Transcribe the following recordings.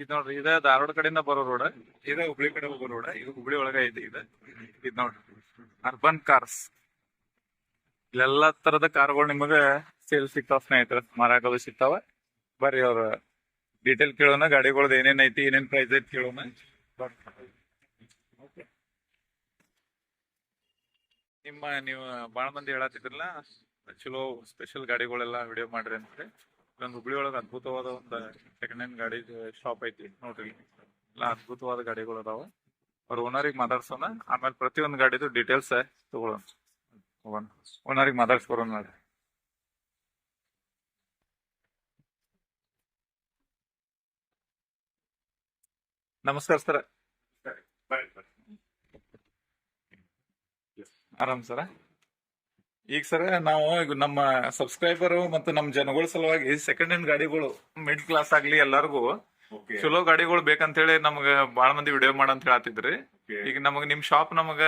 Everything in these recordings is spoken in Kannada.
ಇದ್ ನೋಡ್ರಿ, ಇದ ಧಾರವಾಡ ಕಡೆಯಿಂದ ಬರೋ ರೋಡ್ ಇದ ಹುಬ್ಳಿ ಕಡೆ ಹೋಗೋ ರೋಡ್ ಇದು ಹುಬ್ಳಿ ಒಳಗ ಐತಿ ಇದ. ಇದ್ ನೋಡ್ರಿ ಅರ್ಬನ್ ಕಾರ್ಸ್ ಇಲ್ಲೆಲ್ಲಾ ತರದ ಕಾರ್ಗಳು ನಿಮಗ ಸೇಲ್ ಸಿಗ್ತಾವ ಸ್ನೇಹಿತರ ಮಾರಾಕಲು ಸಿಗ್ತಾವ. ಬರ್ರಿ ಅವ್ರ ಡೀಟೇಲ್ ಕೇಳೋಣ, ಗಾಡಿಗಳದ ಏನೇನ್ ಐತಿ, ಏನೇನ್ ಪ್ರೈಸ್ ಐತಿ ಕೇಳೋಣ. ನಿಮ್ಮ, ನೀವು ಬಹಳ ಮಂದಿ ಹೇಳತ್ತಿದ್ರಲ್ಲ ಚಲೋ ಸ್ಪೆಷಲ್ ಗಾಡಿಗಳೆಲ್ಲ ವಿಡಿಯೋ ಮಾಡ್ರಿ ಅಂತ ಇಲ್ಲೊಂದು ಹುಬ್ಳಿ ಒಳಗ ಅದ್ಭುತವಾದ ಒಂದ್ ಸೆಕೆಂಡ್ ಹ್ಯಾಂಡ್ ಗಾಡಿ ಶಾಪ್ ಐತಿ ನೋಡ್ರಿ. ಎಲ್ಲಾ ಅದ್ಭುತವಾದ ಗಾಡಿಗಳು ಅದಾವ. ಅವ್ರ ಓನರಿಗೆ ಮಾತಾಡ್ಸೋಣ. ಆಮೇಲೆ ಪ್ರತಿಯೊಂದು ಗಾಡಿದು ಡೀಟೇಲ್ಸ್ ತಗೊಳ್ಳೋಣ ಹೋಗೋಣ. ಓನರಿಗೆ ಮಾತಾಡ್ಸ್ಕೊರೋಣ ನೋಡ್ರಿ ನಮಸ್ಕಾರ ಸರ್. ಆರಾಮ್ ಸರ? ಈಗ ಸರ ನಾವು ಈಗ ನಮ್ಮ ಸಬ್ಸ್ಕ್ರೈಬರ್ ಮತ್ತು ನಮ್ಮ ಜನಗಳ ಸಲುವಾಗಿ ಸೆಕೆಂಡ್ ಹ್ಯಾಂಡ್ ಗಾಡಿಗಳು ಮಿಡ್ ಕ್ಲಾಸ್ ಆಗ್ಲಿ ಎಲ್ಲಾರ್ಗು ಚಲೋ ಗಾಡಿಗಳು ಬೇಕಂತ ಹೇಳಿ ನಮ್ಗ ಬಾಳ ಮಂದಿ ವಿಡಿಯೋ ಮಾಡಂತ ಹೇಳತ್ತಿದ್ರಿ ಈಗ ನಮಗ್ ನಿಮ್ ಶಾಪ್ ನಮಗ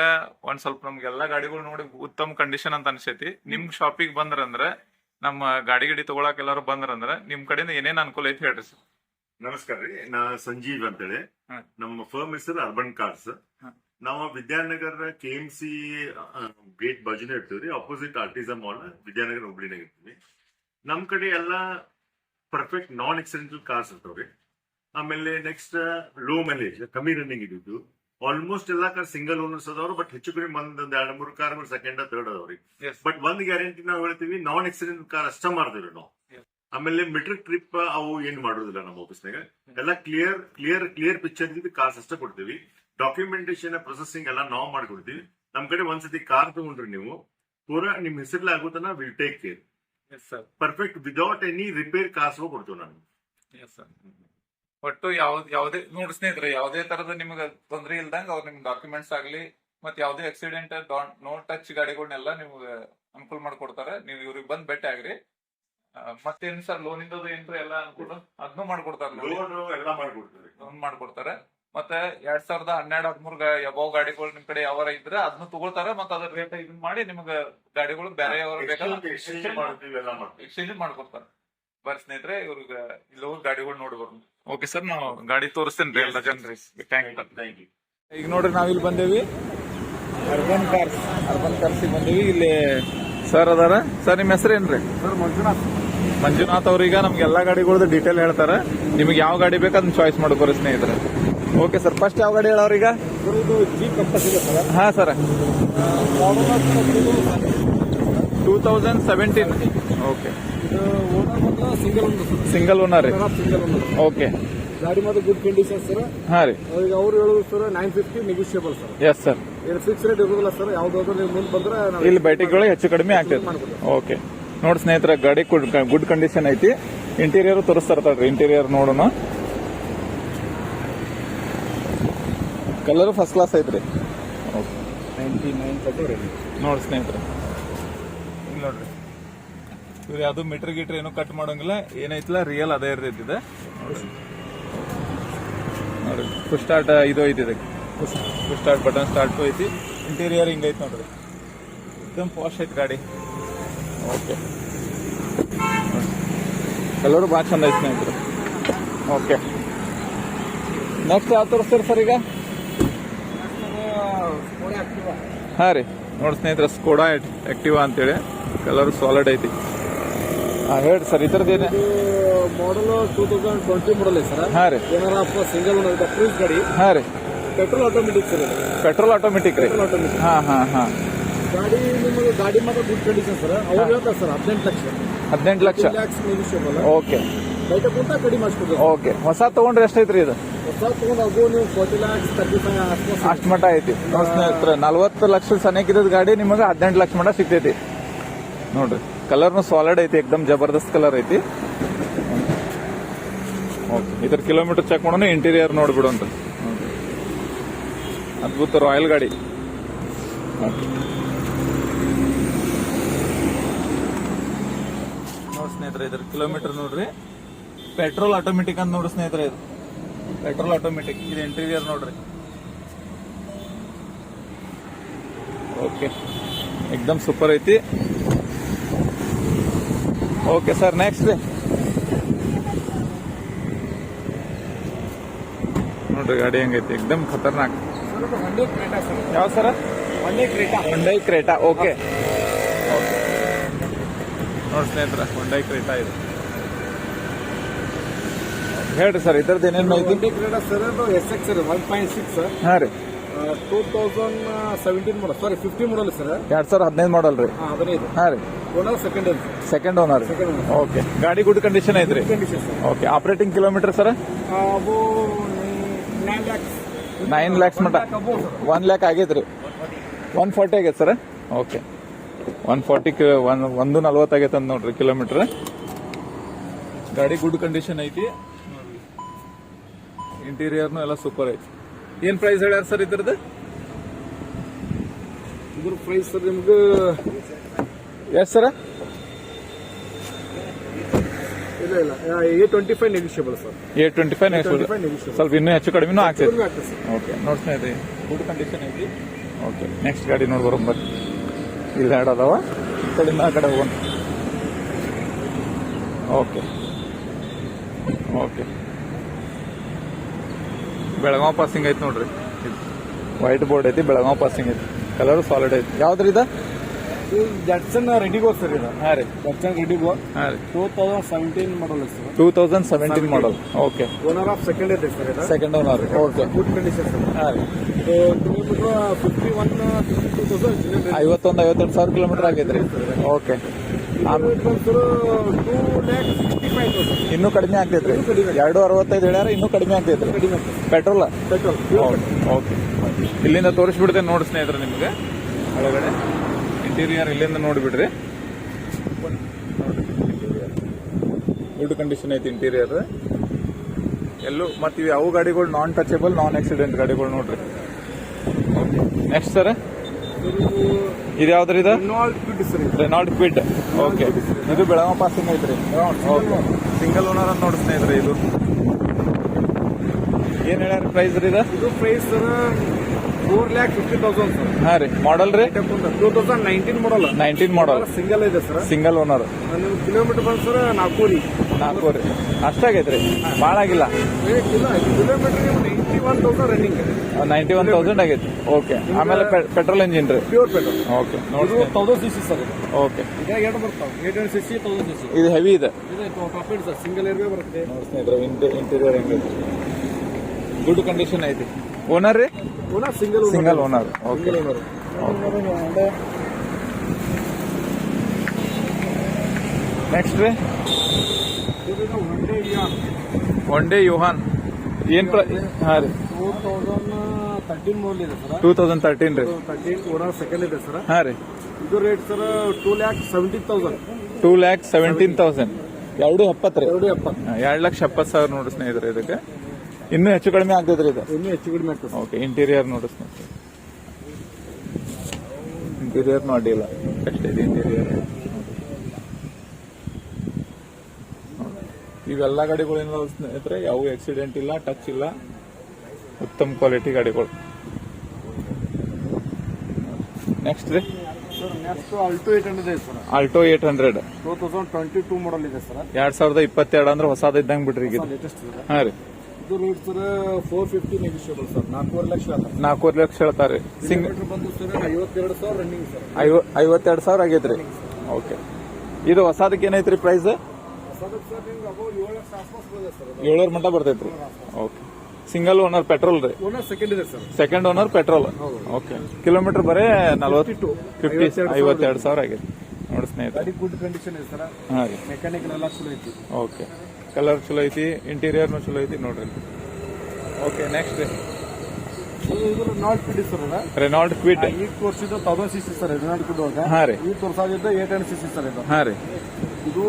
ಒಂದ್ ಸ್ವಲ್ಪ ನಮ್ಗೆ ಎಲ್ಲಾ ಗಾಡಿಗಳು ನೋಡಿ ಉತ್ತಮ ಕಂಡೀಷನ್ ಅಂತ ಅನ್ಸೈತಿ. ನಿಮ್ ಶಾಪಿಗೆ ಬಂದ್ರಂದ್ರ ನಮ್ಮ ಗಾಡಿ ಗಿಡಿ ತಗೊಳಕ್ ಎಲ್ಲಾರು ಬಂದ್ರಂದ್ರ ನಿಮ್ ಕಡೆಯಿಂದ ಏನೇನ್ ಅನುಕೂಲ ಐತಿ ಹೇಳ್ರಿ ಸರ್. ನಮಸ್ಕಾರ ರೀ ನಾ ಸಂಜೀವ್ ಅಂತೇಳಿ. ನಮ್ಮ ಫರ್ಮ್ ಹೆಸರು ಅರ್ಬನ್ ಕಾರ್ಸ್. ನಾವು Vidyanagar K M C gate ಬಾಜುನೇ ಇರ್ತೀವಿ ಅಪೋಸಿಟ್ ಆರ್ಟಿಸಮ್ ಮಾಲ್ ವಿದ್ಯಾನಗರ ಹುಬ್ಳಿನಾಗ ಇರ್ತೀವಿ ನಮ್ ಕಡೆ ಎಲ್ಲ ಪರ್ಫೆಕ್ಟ್ ನಾನ್ ಎಕ್ಸಿಡೆಂಟಲ್ ಕಾರ್ಸ್ ಇರ್ತಾವ್ರಿ ಆಮೇಲೆ ನೆಕ್ಸ್ಟ್ ಲೋ ಮೈಲೇಜ್ ಕಮ್ಮಿ ರನ್ನಿಂಗ್ ಇದ್ದಿದ್ದು. ಆಲ್ಮೋಸ್ಟ್ ಎಲ್ಲಾ ಕಾರ್ ಸಿಂಗಲ್ ಓನರ್ಸ್ ಅದಾವ್ರು ಬಟ್ ಹೆಚ್ಚು ಕಡಿಮೆ ಒಂದ್ ಒಂದ್ ಎರಡ್ ಮೂರು ಕಾರ್ ಸೆಕೆಂಡ್ ಥರ್ಡ್ ಅದಾವ್ರಿ. ಬಟ್ ಒಂದ್ ಗ್ಯಾರಂಟಿ ನಾವು ಹೇಳ್ತೀವಿ ನಾನ್ ಎಕ್ಸಿಡೆಂಟ್ ಕಾರ್ ಅಷ್ಟ ಮಾಡ್ತೀವಿ ನಾವು. ಆಮೇಲೆ ಮೆಟ್ರಿಕ್ ಟ್ರಿಪ್ ಅವು ಏನ್ ಮಾಡೋದಿಲ್ಲ ನಮ್ಮ ಆಫೀಸ್ನಾಗ ಎಲ್ಲ ಕ್ಲಿಯರ್ ಕ್ಲಿಯರ್ ಕ್ಲಿಯರ್ ಪಿಕ್ಚರ್ ಇದ್ದು ಕಾರ್ಸ್ ಅಷ್ಟೇ ಕೊಡ್ತೀವಿ. ಡಾಕ್ಯುಮೆಂಟೇಶನ್ ಪ್ರೊಸೆಸಿಂಗ್ ಎಲ್ಲ ನಾವು ಮಾಡ್ಕೊಡ್ತೀವಿ. ನಮ್ ಕಡೆ ಒಂದ್ಸತಿ ಕಾರ್ ತಗೊಂಡ್ರಿ ನೀವು ಪೂರಾ ನಿಮ್ ಹೆಸರಲ್ಲಿ ಆಗುತ್ತಾನ will take care perfect without any repair cars ಕೊಡ್ತೀವಿ ನಾನು ಎಸ್ ಸರ್ ಒಟ್ಟು ಯಾವ ಯಾವ್ದೇ ನೋಡಿ ಸ್ನೇಹಿತರೆ ಯಾವ್ದೇ ತರದ ನಿಮ್ಗೆ ತೊಂದ್ರೆ ಇಲ್ದಂಗ ಅವ್ರ ನಿಮ್ ಡಾಕ್ಯುಮೆಂಟ್ಸ್ ಆಗ್ಲಿ ಮತ್ ಯಾವ್ದೇ ಆಕ್ಸಿಡೆಂಟ್ ನೋ ಟಚ್ ಗಾಡಿಗಳನ್ನೆಲ್ಲ ನಿಮ್ಗೆ ಅನುಕೂಲ ಮಾಡ್ಕೊಡ್ತಾರೆ ನೀವು ಇವ್ರಿಗೆ ಬಂದ್ ಭೇಟಿ ಆಗ್ರಿ. ಮತ್ತೇನ್ ಸರ್ ಲೋನ್ ಇಂದದು ಏನ್ರ ಎಲ್ಲ ಅನುಕೂಲ ಅದನ್ನು ಮಾಡ್ಕೊಡ್ತಾರೆ ಲೋನ್ ಎಲ್ಲ ಮಾಡ್ಕೊಡ್ತಾರೆ. ಲೋನ್ ಮಾಡ್ಕೊಡ್ತಾರೆ. ಮತ್ತೆ ಎರಡ್ ಸಾವಿರದ ಹನ್ನೆರಡು ಹದಿಮೂರ್ ಯಾವ ಗಾಡಿಗಳು ನಿಮ್ ಕಡೆ ಯಾವ ಇದ್ರೆ ಅದನ್ನ ತಗೋಳ್ತಾರೆ ಮತ್ತೆ ಅದ್ರ ರೇಟ್ ಇದನ್ನ ಮಾಡಿ ನಿಮ್ಗೆ ಗಾಡಿಗಳು ಬೇರೆ ಯಾವ್ರ ಬೇಕಾದ್ರೆ ಎಕ್ಸ್ಚೇಂಜ್ ಮಾಡ್ತೀವಿ ಎಲ್ಲ ಮಾಡ್ತೀವಿ. ಎಕ್ಸ್ಚೇಂಜ್ ಮಾಡ್ಕೊಡ್ತಾರೆ. ಬರ್ ಸ್ನೇಹಿತರೆ ಇವ್ರಿಗೆ ಇಲ್ಲಿ ಹೋಗಿ ಗಾಡಿಗಳು ನೋಡ್ಬೋದು ಓಕೆ ಸರ್ ನಾವು ಗಾಡಿ ತೋರಿಸ್ತೇನೆ ರೀ ಎಲ್ಲ ಯು ಥ್ಯಾಂಕ್ ಯು ಈಗ ನೋಡ್ರಿ ನಾವಿಲ್ಲಿ ಬಂದೇವಿ. ಅರ್ಬನ್ ಕಾರ್ಸ್ ಅರ್ಬನ್ ಕಾರ್ಸ್ ಬಂದೇವಿ. ಇಲ್ಲಿ ಸರ್ ಅದಾರ. ಸರ್ ನಿಮ್ಮ ಹೆಸರೇನ್ರಿ ಸರ್ ಮಂಜುನಾಥ್. ಮಂಜುನಾಥ್ ಅವ್ರೀಗ ನಮ್ಗೆ ಎಲ್ಲಾ ಗಾಡಿಗಳದ್ದು ಡೀಟೇಲ್ ಹೇಳ್ತಾರೆ. ನಿಮ್ಗೆ ಯಾವ ಗಾಡಿ ಬೇಕು ಅದನ್ನ ಚಾಯ್ಸ್ ಮಾಡ್ಕೋರಿ ಸ್ನೇಹಿತರೆ. ಓಕೆ ಸರ್ ಫಸ್ಟ್ ಯಾವ ಗಾಡಿ ಹೇಳೋರು ಈಗ? ಹಾ sir two thousand seventeen okay single single owner ರೀ? ಓಕೆ ಗಾಡಿ ಮಾತ್ರ ಗುಡ್ ಕಂಡೀಷನ್ ಸರ್ ಹಾ ರೀ. ಈಗ ಅವ್ರು ಹೇಳೋದು sir nine fifty negotiable sir yes sir ಇದು ಫಿಕ್ಸ್ ರೇಟ್ ಇರೋದಿಲ್ಲ ಸರ್ ಯಾವ್ದಾದ್ರು ನೀವು ಮುಂದೆ ಬಂದ್ರೆ ಇಲ್ಲಿ ಬೈಟಿಗಳು ಹೆಚ್ಚು ಕಡಿಮೆ ಆಗ್ತದೆ ಓಕೆ ನೋಡಿ ಸ್ನೇಹಿತರೆ ಗಾಡಿ ಗುಡ್ ಕಂಡೀಷನ್ ಐತಿ. ಇಂಟೀರಿಯರ್ ತೋರಿಸ್ತಾ ಇಂಟೀರಿಯರ್ ನೋಡೋಣ. ಕಲರ್ ಫಸ್ಟ್ ಕ್ಲಾಸ್ ಐತ್ರಿ. ಓಕೆ ನೈಂಟಿ ನೈನ್ ಕಟ್ಟು ನೋಡಿ ಸ್ನೇಹಿತರೆ. ಹಿಂಗೆ ನೋಡ್ರಿ. ಇವ್ರಿ ಅದು ಮೀಟರ್ ಗೀಟ್ರ್ ಏನೂ ಕಟ್ ಮಾಡೋಂಗಿಲ್ಲ. ಏನೈತಿಲ್ಲ ರಿಯಲ್ ಅದೇ ರೀತಿ ನೋಡ್ರಿ. ಫುಲ್ ಸ್ಟಾರ್ಟ್ ಇದು ಐತಿ ಇದಕ್ಕೆ. ಫುಲ್ ಸ್ಟಾರ್ಟ್ ಬಟನ್ ಸ್ಟಾರ್ಟ್ ಐತಿ. ಇಂಟೀರಿಯರ್ ಹಿಂಗೈತಿ ನೋಡ್ರಿ. ಇದೊಂದು ಫಾಸ್ಟ್ ಐತಿ ಗಾಡಿ. ಓಕೆ ಕಲರ್ ಭಾಳ ಚಂದ ಐತಿ ಸ್ನೇಹಿತರು. ಓಕೆ ನೆಕ್ಸ್ಟ್ ಯಾವ ತೋರಿಸ್ತೀರಿ ಸರ್ ಈಗ? ಹಾ ರೀ. ನೋಡಿ ಸ್ನೇಹಿತರ ಸ್ಕೋಡಾ ಆ್ಯಕ್ಟಿವಾ ಅಂತೇಳಿ. ಕಲರ್ ಸಾಲಿಡ್ ಐತಿ. ಹಾ ಹೇಳಿ ಸರ್ ಇದ್ರದ್ದು ಏನೇ ಇದು model two thousand twenty model sir. ಹಾ ರೀ. ಏನಾರ ಸಿಂಗಲ್ ಫ್ರೀಸ್ ಕ್ರೂಸ್ ಗಾಡಿ. ಹಾ ರೀ. Petrol automatic sir petrol automatic ರೀ. ಆಟೋಮೆಟಿಕ್ ಹಾ ಹಾ ಹಾ. ಗಾಡಿ ನಿಮಗೆ ಗಾಡಿ ಮಾತ್ರ ಗುಡ್ ಕಂಡೀಷನ್ ಸರ್. ಅವ್ರು ಹೇಳ್ತಾರೆ ಸರ್ ಹದಿನೆಂಟು ಲಕ್ಷ. ಹದಿನೆಂಟು ಲಕ್ಷ. ಓಕೆ ಬೈಕ್ ಕುಂತ ಕಡಿಮೆ ಮಾಡಿಸ್ಕೊಡ್ತಾರೆ ಓಕೆ ಹೊಸ ತಗೊಂಡ್ರೆ ಎಷ್ಟೈತ್ರಿ ಇದು? ಅಷ್ಟು ಮಟ್ಟ ಐತಿ. ಸ್ನೇಹಿತರೆ, ನಲ್ವತ್ತು ಲಕ್ಷ ಸನೇಕಿದ ಗಾಡಿ ನಿಮಗೆ ಹದಿನೆಂಟು ಲಕ್ಷ ಮಟ್ಟ ಸಿಗ್ತೈತಿ. ನೋಡ್ರಿ, ಕಲರ್ನು ಸಾಲಿಡ್ ಐತಿ, ಎಕ್ದಮ್ ಜಬರ್ದಸ್ತ್ ಕಲರ್ ಐತಿ. ಓಕೆ ಇದ್ರ ಕಿಲೋಮೀಟರ್ ಚೆಕ್ ಮಾಡೋಣ ಇಂಟೀರಿಯರ್ ನೋಡ್ಬಿಡು ಅಂತ ಅದ್ಭುತ ರಾಯಲ್ ಗಾಡಿ. ನೋಡಿ ಸ್ನೇಹಿತರೆ, ಇದ್ರ ಕಿಲೋಮೀಟರ್ ನೋಡ್ರಿ. ಪೆಟ್ರೋಲ್ ಆಟೋಮೆಟಿಕ್ ಅಂತ ನೋಡ್ರಿ ಸ್ನೇಹಿತರೆ ಇದು. ಪೆಟ್ರೋಲ್ ಆಟೋಮೆಟಿಕ್, ಇದು ಇಂಟೀರಿಯರ್ ನೋಡ್ರಿ. ಓಕೆ ಎಕ್ದಮ್ ಸೂಪರ್ ಐತಿ. ಓಕೆ ಸರ್ ನೆಕ್ಸ್ಟ್ ನೋಡ್ರಿ ಗಾಡಿ ಹೆಂಗೈತಿ, ಎಕ್ದಮ್ ಖತರ್ನಾಕ್. ಯಾವ sir Hyundai Creta Hyundai Creta okay ನೋಡಿ ಸ್ನೇಹಿತರ ಹೊಂಡೈ ಕ್ರೇಟಾ ಇದು. ಹೇಳ್ರಿ ಸರ್ ಇದ್ರದ್ದು ಏನೇನು ಮಾಹಿತಿ ಕ್ರೀಡಾ ಸರ್ ಅದು S X sir one point six ಹಾಂ ರೀ. Two thousand seventeen model sorry fifty model sir ಎರಡು ಸಾವಿರ ಹದಿನೈದು ಮಾಡಲ್ ರೀ. ಹಾಂ ಹದಿನೈದು. ಹಾಂ ರೀ. Owner second owner second owner owner. Okay ಗಾಡಿ ಗುಡ್ ಕಂಡೀಷನ್ ಐತ್ರಿ? Condition sir okay operating kilometre sir ಅದು ನೈನ್ ಲ್ಯಾಕ್ಸ್ ನೈನ್ ಲ್ಯಾಕ್ಸ್ ಮಟ. ಒನ್ ಲ್ಯಾಕ್ ಆಗೈತ್ರಿ ಒನ್ ಫಾರ್ಟಿ ಆಗೈತೆ sir okay one forty one ಒಂದು ನಲ್ವತ್ತು ಆಗೈತೆ ಅಂತ ನೋಡ್ರಿ ಕಿಲೋಮೀಟರ್ ಗಾಡಿ ಗುಡ್ ಕಂಡೀಷನ್ ಐತಿ. ಇಂಟೀರಿಯರ್ನು ಎಲ್ಲ ಸೂಪರ್ ಐತಿ. ಏನು ಪ್ರೈಸ್ ಹೇಳ್ಯಾರ ಸರ್ ಇದ್ರದ್ದು? ಇದ್ರ ಪ್ರೈಸ್ ಸರ್ ನಿಮ್ಗೆ ಎಸ್ ಸರ್ ಇಲ್ಲ ಇಲ್ಲ. Eight twenty five negotiable sir eight twenty five negotiable ಸ್ವಲ್ಪ ಇನ್ನೂ ಹೆಚ್ಚು ಕಡಿಮೆನೂ ಆಗ್ತೈತಿ ಕಡಿಮೆ ಓಕೆ ನೋಡ್ತಾ ಇದ್ರಿ ಗುಡ್ ಕಂಡೀಷನ್ ಐತಿ. ಓಕೆ ನೆಕ್ಸ್ಟ್ ಗಾಡಿ ನೋಡಿ ಬರೋಣ ಬರ್ರಿ ಇಲ್ಲಿ ಎರಡು ಅದಾವ. ಈ ಆ ಕಡೆ ಹೋಗೋಣ. ಓಕೆ ಬೆಳಗಾವ್ ಪಾಸಿಂಗ್ ಐತಿ ನೋಡ್ರಿ. ವೈಟ್ ಬೋರ್ಡ್ ಐತಿ ಬೆಳಗಾವ್ ಪಾಸಿಂಗ್ ಐತಿ. ಕಲರ್ ಸಾಲಿಡ್ ಐತಿ. ಯಾವ್ದ್ರಿ ಇದು? ಜಟ್ಸನ್ ರೆಡಿಗೋ ಸರ್ ಇದು. ಹಾಂ ರೀ. ಜಟ್ಸನ್ ರೆಡಿಗೋ ಹಾಂ ರೀ. Two thousand seventeen model sir. Two thousand seventeen model okay owner of second ಇದೆ ಸರ್ ಇದು. Second owner okay good condition sir. ಹಾಂ ರೀ. Kilometre fifty one two thousand ಐವತ್ತೊಂದು ಐವತ್ತೆರಡು ಸಾವಿರ ಕಿಲೋಮೀಟರ್ ಆಗೈತ್ರಿ. ಓಕೆ ಇನ್ನೂ ಕಡಿಮೆ ಆಗ್ತೈತ್ರಿ. ಎರಡು ಅರವತ್ತೈದು ಹೇಳ್ಯಾರ ಇನ್ನೂ ಕಡಿಮೆ ಆಗ್ತೈತ್ರಿ. ಪೆಟ್ರೋಲ್? Petrol okay. ಇಲ್ಲಿಂದ ತೋರಿಸ್ಬಿಡ್ತೇನೆ ನೋಡಿ ಸ್ನೇಹಿತರೆ ನಿಮಗೆ. ಒಳಗಡೆ. ಇಂಟೀರಿಯರ್ ಇಲ್ಲಿಂದ ನೋಡಿಬಿಡ್ರಿ. ಗುಡ್ ಕಂಡೀಷನ್ ಐತಿ ಇಂಟೀರಿಯರ್ ಎಲ್ಲೂ ಮತ್ತೆ ಇವು ಯಾವ ಗಾಡಿಗಳು ನಾನ್ ಟಚೇಬಲ್ ನಾನ್ ಆಕ್ಸಿಡೆಂಟ್ ಗಾಡಿಗಳು ನೋಡ್ರಿ. ನೆಕ್ಸ್ಟ್ ಸರ್ ಇದು ಯಾವ್ದ್ರಿ ಇದು? ರೆನಾಲ್ಡ್ ಕ್ವಿಡ್ ಓಕೆ ಇದು. ಬೆಳಗಾವ್ ಪಾಸಿಂಗ್ ಐತ್ರಿ. ಓಕೆ ಸಿಂಗಲ್ ಓನರ್ ಅಂತ ನೋಡಿ ಸ್ನೇಹಿತರೆ ಇದು. ಏನ್ ಹೇಳ್ಯಾರ ಪ್ರೈಸ್ ರೀ ಇದು? ಇದು price four lakh fifty thousand sir. ಹಾ ರೀ. ಮಾಡಲ್ ರೀ? Two thousand nineteen model nineteen model single ಇದೆ ಸರ್. ಸಿಂಗಲ್ ಓನರ್ ನಿಮ್ ಕಿಲೋಮೀಟರ್ ಬಂದು ಸರ್ ನಾಲ್ಕೂರಿ ನಾಲ್ಕು ರೀ ಅಷ್ಟಾಗೈತ್ರಿ ಭಾಳ ಆಗಿಲ್ಲ kilometre ninety one thousand running ninety one thousand ಆಗೈತಿ ಓಕೆ ಆಮೇಲೆ ಪೆಟ್ರೋಲ್ ಇಂಜಿನ್ ರೀ. ಪ್ಯೂರ್ ಪೆಟ್ರೋಲ್ ಓಕೆ ಇದು ನೋಡಿ ತೌಸಂಡ್ ಸಿ ಸಿ ಸರ್ ಇದು. ಓಕೆ ಇದಾಗ ಎರಡು ಬರ್ತಾವೆ. Eight hundred C C thousand C C ಇದು. ಹೆವಿ ಇದೆ ಇದು ಟಾಪ್ ಎಂಡ್ ಸರ್ ಸಿಂಗಲ್ ಏರ್ವೇ ಬರುತ್ತೆ. ನೋಡಿ ಸ್ನೇಹಿತರೆ ಇಂಟೀರಿಯರ್ ಹೆಂಗೈತಿ ಗುಡ್ ಕಂಡೀಷನ್ ಐತಿ. ಓನರ್ ರೀ? Owner single single owner okay single owner next ರೀ? ಇದು Hyundai Eon one day ಯುಹಾನ್ ಏನ್ ಹಾ ರೀ. ಟೂ ತೌಸಂಡ್ ತರ್ಟೀನ್ ಮೋಲ್ ಇದೆ ಸರ್. ಟೂ ತೌಸಂಡ್ ತರ್ಟೀನ್ ರೀ. ತರ್ಟೀನ್ ಓನರ್ ಸೆಕೆಂಡ್ ಇದೆ ಸರ್. ಹಾಂ ರೀ. ಇದು rate sir two lakh seventy thousand two lakh seventeen thousand ಎರಡು ಎಪ್ಪತ್ತು ರೀ. ಎರಡು ಎಪ್ಪತ್ತು. ಎರಡು ಲಕ್ಷ ಎಪ್ಪತ್ತು ಸಾವಿರ ನೋಡಿ ಸ್ನೇಹಿತರೆ ಇದಕ್ಕೆ. ಇನ್ನೂ ಹೆಚ್ಚು ಕಡಿಮೆ ಆಗ್ತದ್ರಿ ಇದು. ಇನ್ನೂ ಹೆಚ್ಚು ಕಡಿಮೆ ಆಗ್ತದೆ ಓಕೆ ಇಂಟೀರಿಯರ್ ನೋಡಿ ಸ್ನೇಹಿತರೆ. ಇಂಟೀರಿಯರ್ ನೋಡಿಲ್ಲ. ಅಷ್ಟೇ ಇಂಟೀರಿಯರ್ ಇವೆಲ್ಲ ಗಾಡಿಗಳು ಏನಾದ್ರು ಸ್ನೇಹಿತರೆ ಯಾವ ಆಕ್ಸಿಡೆಂಟ್ ಇಲ್ಲ ಟಚ್ ಇಲ್ಲ ಉತ್ತಮ ಕ್ವಾಲಿಟಿ ಗಾಡಿಗಳು. ನೆಕ್ಸ್ಟ್ ರೀ. ಅಲ್ಟೋ ಏಟ್ ಹಂಡ್ರೆಡ್ ಇದೆ sir. Alto eight hundred two thousand twenty two model ಇದೆ ಸರ್. ಎರಡ್ ಸಾವಿರದ ಇಪ್ಪತ್ತೆರಡು ಅಂದ್ರೆ ಹೊಸದ ಇದ್ದಂಗೆ ಬಿಡ್ರಿ ಈಗ ಹಾ ರೀ. ಇದು rate sir four fifty negotiable sir. ನಾಲ್ಕೂವರೆ ಲಕ್ಷ ನಾಲ್ಕೂವರೆ ಲಕ್ಷ ಹೇಳ್ತಾರೆ. ಸಿಂಗಲ್ ಬಂದು ಸರ್ ಐವತ್ತೆರಡು ಸಾವಿರ ರನ್ನಿಂಗ್ ಸರ್. ಐವ ಐವತ್ತೆರಡು ಸಾವಿರ ಆಗೈತ್ರಿ ಓಕೆ ಇದು ಹೊಸದಕ್ಕೆ ಏನೈತ್ರಿ ಪ್ರೈಸ್ ಏಳೂರು ಮಟ್ಟ ಬರ್ತೈತ್ರಿ. ಓಕೆ ಸಿಂಗಲ್ ಓನರ್ ಪೆಟ್ರೋಲ್ ರೀ? ಓನರ್ ಸೆಕೆಂಡ್ ಇದೆ sir. Second owner petrol okay kilometre ಬರೇ ನಲವತ್ತು ಫಿಫ್ಟಿ ಐವತ್ತೆರಡು ಸಾವಿರ ಆಗಿದೆ. ನೋಡಿ ಸ್ನೇಹಿತರೆ. ಗಾಡಿ ಗುಡ್ ಕಂಡೀಷನ್ ಇದೆ ಸರ್. ಹಾಂ ರೀ. ಮೆಕ್ಯಾನಿಕಲ್ ಎಲ್ಲ ಚಲೋ ಐತಿ. ಓಕೆ ಕಲರ್ ಚಲೋ ಐತಿ ಇಂಟೀರಿಯರ್ನು ಚಲೋ ಐತಿ ನೋಡ್ರಿ. Okay next Renault fit sir Renault Kwid ಈಗ thousand C C sir Renault Kwid ಹಾಂ ರೀ. ಈಗ ತೋರಿಸಿದ್ದು eight hundred C C sir ಇದು. ಹಾಂ ರೀ. ಇದು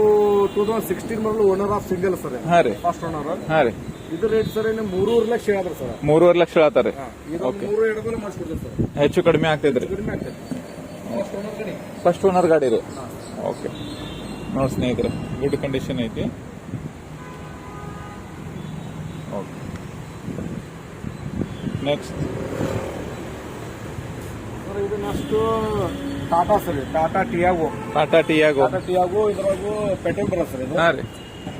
two thousand sixteen model owner of single sir ಹಾಂ ರೀ. ಫಸ್ಟ್ ಓನರ್ ಹಾಂ ರೀ. ಇದು ರೇಟ್ ಸರ್ ಇನ್ನು ಮೂರುವರೆ ಲಕ್ಷ ಹೇಳಿದ್ರು ಸರ್ ಮೂರುವರೆ ಲಕ್ಷ ಹೇಳ್ತಾರೆ. ಇದು ಮೂರು ಎರಡು ಮಾಡಿಸ್ಕೊಡ್ತೀವಿ ಸರ್ ಹೆಚ್ಚು ಕಡಿಮೆ ಆಗ್ತೈತ್ರಿ ಕಡಿಮೆ ಫಸ್ಟ್ ಓನರ್ ಗಾಡಿ. ಫಸ್ಟ್ ಓನರ್ ಗಾಡಿ ರೀ. ಓಕೆ ನೋಡಿ ಸ್ನೇಹಿತರೆ ಗುಡ್ ಕಂಡೀಷನ್ ಐತಿ. ಓಕೆ ನೆಕ್ಸ್ಟ್ ಇದು next Tata sir Tata Tiago. Tata Tiago. Tata Tiago ಇದ್ರಾಗು petrol ಬರ ಸರ್ ಇದು. ಹಾಂ ರೀ.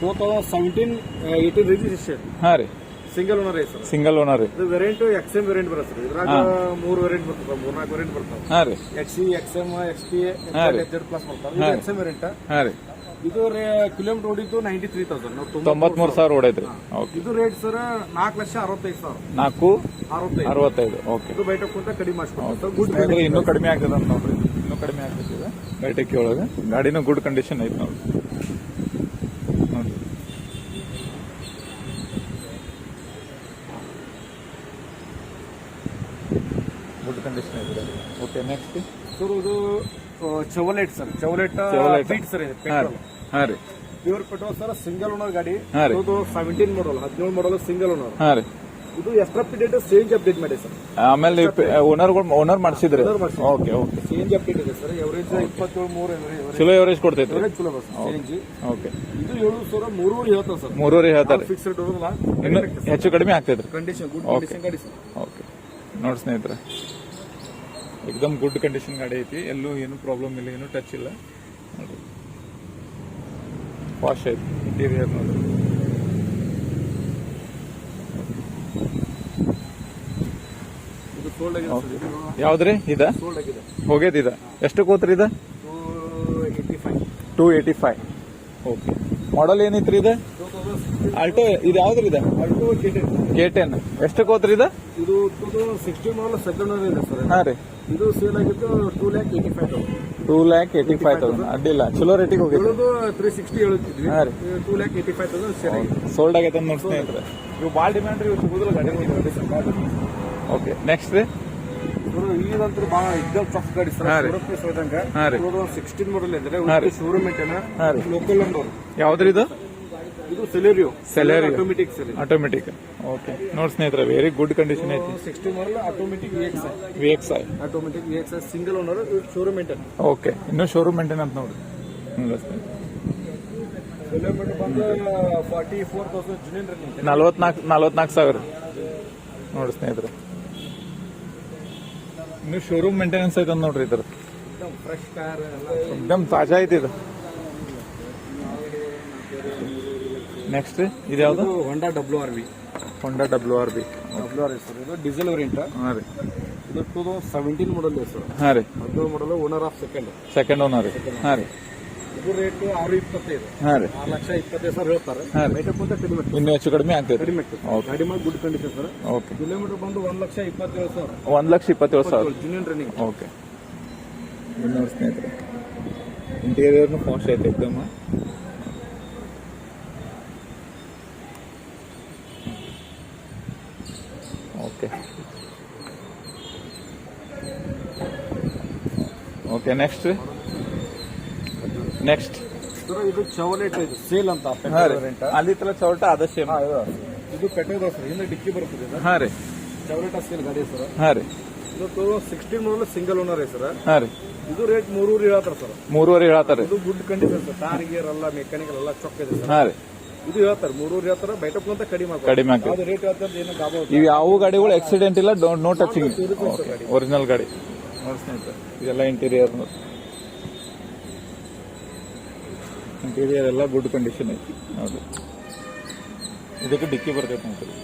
Two thousand seventeen eighteen registration ಹಾಂ ರೀ. Single owner sir. Single owner ರೀ. ಇದು ವೆರೈಂಟ್ ಎಕ್ಸ್ ಎಂ ವೆರೈಂಟ್ ಬರ ಸರ್. ಇದ್ರಾಗ ಮೂರು ವೆರೈಂಟ್ ಬರ್ತದೆ ಮೂರ್ನಾಲ್ಕು ವೆರೈಂಟ್ ಬರ್ತಾವೆ. ಹಾಂ ರೀ. X C X M X T ರೀ. ಎಚ್ ಪ್ಲಸ್ ಬರ್ತಾವೆ. ಎಕ್ಸ್ ಎಂ ವೆರೈಂಟ್ ಹಾಂ ರೀ. ಇದು ಕಿಲೋಮೀಟರ್ ಓಡಿದ್ದು ನೈಂಟಿ ತ್ರೀ ತೌಸಂಡ್ ತೊಂಬತ್ಮೂರು ಸಾವಿರ. ಓಡೈತ್ರಿ. ಓಕೆ ಇದು ರೇಟ್ ಸರ್ ನಾಲ್ಕು ಲಕ್ಷ ಅರವತ್ತೈದು ಸಾವಿರ. ನಾಲ್ಕು ಅರವತ್ತೈದು. ಅರವತ್ತೈದು. ಓಕೆ ಇದು ಬೈಟ್ ಕುಂತ ಕಡಿಮೆ ಸರ್ ಗುಡ್ ಇನ್ನೂ ಕಡಿಮೆ ಆಗ್ತದೆ ಅಂತ ನೋಡ್ರಿ. ಕಡಿಮೆ ಆಗ್ತದೆ ಬೈಟಕ್ಕಿ ಒಳಗೆ ಗಾಡಿನೂ ಗುಡ್ ಕಂಡೀಷನ್ ಐತೆ ನೋಡಿ. ಗುಡ್ ಕಂಡೀಷನ್ ಐತೆ ಓಕೆ ನೆಕ್ಸ್ಟ್ ಸರ್ ಇದು ಚೌಲೆಟ್ ಸರ್. ಚೌಲೆಟ್ ಫೀಟ್ ಬೀಟ್ ಸರ್ ಇದು ಹಾಂ ಪೆಟ್ರೋಲ್ ರೀ ಹಾಂ ರೀ. Pure petrol sir single owner ಗಾಡಿ. ಇದು ಸೆವೆಂಟೀನ್ ಮಾಡಲ್ ಹದಿನೇಳು ಮಾಡಲ್ ಸಿಂಗಲ್ ಓನರ್ ಹಾಂ ರೀ. ಇದು ಎಷ್ಟು ಅಪ್ಡೇಟ್ ಚೇಂಜ್ ಅಪ್ಡೇಟ್ ಮಾಡಿ ಸರ್. ಆಮೇಲೆ ಓನರ್ ಓನರ್ ಮಾಡಿಸಿದ್ರೆ. ಓಕೆ ಓಕೆ ಚೇಂಜ್ ಅಪ್ಡೇಟ್ ಇದೆ ಸರ್. ಎವರೇಜ್ ಇಪ್ಪತ್ತೇಳು ಮೂರು ಚಲೋ ಎವರೇಜ್ ಕೊಡ್ತೈತೆ. ಚಲೋ ಸೇಂಜ್ ಓಕೆ ಇದು ಏಳು ಸಾವಿರ ಮೂರುವರೆ ಹೇಳ್ತಾರೆ ಸರ್. ಮೂರುವರೆ ಹೇಳ್ತಾರೆ. ಫಿಕ್ಸ್ಡ್ ಇರೋದಿಲ್ಲ ಇನ್ನು ಹೆಚ್ಚು ಕಡಿಮೆ ಆಗ್ತೈತೆ. Condition good. ಕಂಡೀಷನ್ ಗಾಡಿ ಸರ್. ಓಕೆ ನೋಡಿ ಸ್ನೇಹಿತರೆ. ಎಕ್ದಮ್ ಗುಡ್ ಕಂಡೀಷನ್ ಗಾಡಿ ಐತಿ. ಎಲ್ಲೂ ಏನು ಪ್ರಾಬ್ಲಮ್ ಇಲ್ಲ ಏನು ಟಚ್ ಇಲ್ಲ. ನೋಡಿ. ವಾಶ್ ಐತಿ ಇಂಟೀರಿಯರ್ ನೋಡ್ರಿ ಇದು ಸೋಲ್ಡ್ ಆಗಿದೆ ಸರ್ ಇದು ಯಾವ್ದ್ರಿ? ಇದ? ಹೋಗ್ಯದ ಇದ ಎಷ್ಟು ಕೂತ್ರಿ ಇದ? Two eighty five okay. Model ಏನೈತ್ರಿ ಇದ? ಅಲ್ಟೋ ಆಲ್ಟೋ ಇದು ಯಾವ್ದ್ರಿ ಇದೆ? ಕೆ ಟೆನ್ ಎಷ್ಟು ಕೋತ್ರಿ ಇದ? ಸಿಕ್ಸ್ಟೀನ್ ಮಾಡಲ್ ಸೆಕೆಂಡ್ ಹಾಂ ರೀ. ಇದು ಸೇಲ್ ಆಗಿದ್ದು two lakh eighty five thousand two lakh eighty five thousand ಅಡ್ಡಿಲ್ಲ. ಚಲೋ ರೇಟಿಗೆ ಹೋಗಿದ್ರಿ ಹೇಳೋದು ತ್ರೀ ಸಿಕ್ಸ್ಟಿ ಹೇಳುತ್ತಿದ್ವಿ. ಹಾಂ ರೀ. Two lakh eighty five thousand sale ಆಗಿದೆ. ಸೋಲ್ಡ್ ಆಗೈತೆ ನೋಡಿ ಸ್ನೇಹಿತರೆ ಇವು ಭಾಳ ಡಿಮ್ಯಾಂಡ್ ರೀ ಇವು ಸಿಗುದಿಲ್ಲ ಗಾಡಿ ಓಕೆ ನೆಕ್ಸ್ಟ್ ರೀ. ಇದಂತೂ ಭಾಳ ಇದ್ದಲ್ ಚಫ್ ಗಾಡಿ ಸರ್ ಹಾಂ ರೀ. ಪೀಸ್ ಹೋದಂಗ ಹಾಂ ರೀ. ಸಿಕ್ಸ್ಟೀನ್ ಮಾಡಲ್ ಇದ್ರೆ ಶೋರೂಮ್ ಮೇಂಟೈನ್ ಹಾಂ ರೀ. ಲೋಕಲ್ ನಂಬರ್ ಯಾವ್ದ್ರಿ ಇದು? ಇದು Celerio Celerio automatic Celerio automatic okay ನೋಡಿ ಸ್ನೇಹಿತರೆ ವೆರಿ ಗುಡ್ ಕಂಡೀಷನ್ ಐತಿ. Sixty model automatic VX V X I automatic VX I single owner showroom maintain okay ಇನ್ನು ಶೋರೂಮ್ ಮೇಂಟೈನ್ ಅಂತ ನೋಡಿ. ಕಿಲೋಮೀಟರ್ ಫಾರ್ಟಿ ಫೋರ್ ತೌಸಂಡ್ ನಲ್ವತ್ನಾಲ್ಕು ನಲ್ವತ್ನಾಲ್ಕು ಸಾವಿರ. ನೋಡಿ ಸ್ನೇಹಿತರೆ. ಇನ್ನು ಶೋರೂಮ್ ಮೇಂಟೆನೆನ್ಸ್ ಐತೆ ನೋಡ್ರಿ ಇದ್ರ ಫ್ರೆಶ್ ಕಾರ್ ಎಕ್ದಮ್ ತಾಜಾ ಐತಿ ಇದು ನೆಕ್ಸ್ಟ್ ಇದು ಯಾವುದು Honda W R V Honda W R V W R sir ಇದು ಡೀಸೆಲ್ ವೇರಿಯಂಟ್ ಹಾಂ ರೀ. ಇದು ಟೂ ತೌಸಂಡ್ ಸೆವೆಂಟೀನ್ ಮಾಡಲ್ ಇದೆ ಸರ್. ಹಾಂ ರೀ. ಹದಿನೇಳು model owner of second second owner ರೀ. ಹಾಂ ರೀ. ಇದು ರೇಟ್ ಆರು ಇಪ್ಪತ್ತೈದು. ಹಾಂ ರೀ. ಆರು ಲಕ್ಷ ಇಪ್ಪತ್ತೈದು ಸಾವಿರ ಹೇಳ್ತಾರೆ. ಹಾಂ ರೇಟ್ ಮುಂದೆ ಕಡಿಮೆ. ಇನ್ನೂ ಹೆಚ್ಚು ಕಡಿಮೆ ಕಡಿಮೆ ಆಗ್ತದೆ. ಓಕೆ ಗಾಡಿ ಮಾಡಿ good condition sir. Okay kilometre ಬಂದು ಒಂದು ಲಕ್ಷ ಇಪ್ಪತ್ತೇಳು ಸಾವಿರ. ಒಂದು ಲಕ್ಷ ಇಪ್ಪತ್ತೇಳು ಸಾವಿರ. ಜೂನಿಯನ್ ರನ್ನಿಂಗ್ ಓಕೆ ಇನ್ನೂರು ಸ್ನೇಹಿತರೆ ಇಂಟೀರಿಯರ್ನು ಫಾಸ್ಟ್ ಐತೆ ಎಕ್ದಮ್ ಓಕೆ ಓಕೆ ನೆಕ್ಸ್ಟ್ ನೆಕ್ಸ್ಟ್ ಇದು ಚೌಲೇಟ್ ಇದು ಸೇಲ್ ಅಂತ ಅಲ್ಲಿ ತಲ ಚೌಲಟ ಅದ ಸೇಮ್ ಇದು ಪೆಟ್ರೋಲ್ ಸರ್ ಹಿಂದೆ ಡಿಕ್ಕಿ ಬರ್ತದೆ ಹಾಂ ರೀ. ಚೌಲೇಟ ಸೇಲ್ ಗಾಡಿ ಸರ್. ಹಾಂ ರೀ. Two sixteen model single owner sir. ಹಾಂ ರೀ. ಇದು ರೇಟ್ ಮೂರೂರು ಹೇಳ್ತಾರೆ ಸರ್. ಮೂರುವರೆ ಹೇಳತ್ತಾರೆ ಇದು ಗುಡ್ ಕಂಡೀಷನ್ ಸರ್. ಟಾರ್ ಗೇರ್ ಎಲ್ಲ ಮೆಕ್ಯಾನಿಕಲ್ ಎಲ್ಲ ಚೊಕ್ಕ ಇದೆ ಸರ್. ಹಾಂ ರೀ. ಇದು ಹೇಳ್ತಾರೆ ಮೂರೂರು ಹೇಳ್ತಾರೆ ಬೈಟಪ್ ಅಂತ ಕಡಿಮೆ. ಕಡಿಮೆ ರೇಟ್ ಹೇಳ್ತಾರೆ ಇವು ಯಾವ ಗಾಡಿಗಳು ಆಕ್ಸಿಡೆಂಟ್ ಇಲ್ಲ ನೋ ಟಚಿಂಗ್. ಒರಿಜಿನಲ್ ಗಾಡಿ. ನೋಡಿ ಸ್ನೇಹಿತರೆ ಇದೆಲ್ಲ ಇಂಟೀರಿಯರ್ ನೋಡಿ ಇಂಟೀರಿಯರ್ ಎಲ್ಲ ಗುಡ್ ಕಂಡೀಷನ್ ಐತಿ ಹೌದು. ಇದಕ್ಕೆ ಡಿಕ್ಕಿ ಬರ್ತೈತೆ ನೋಡ್ರಿ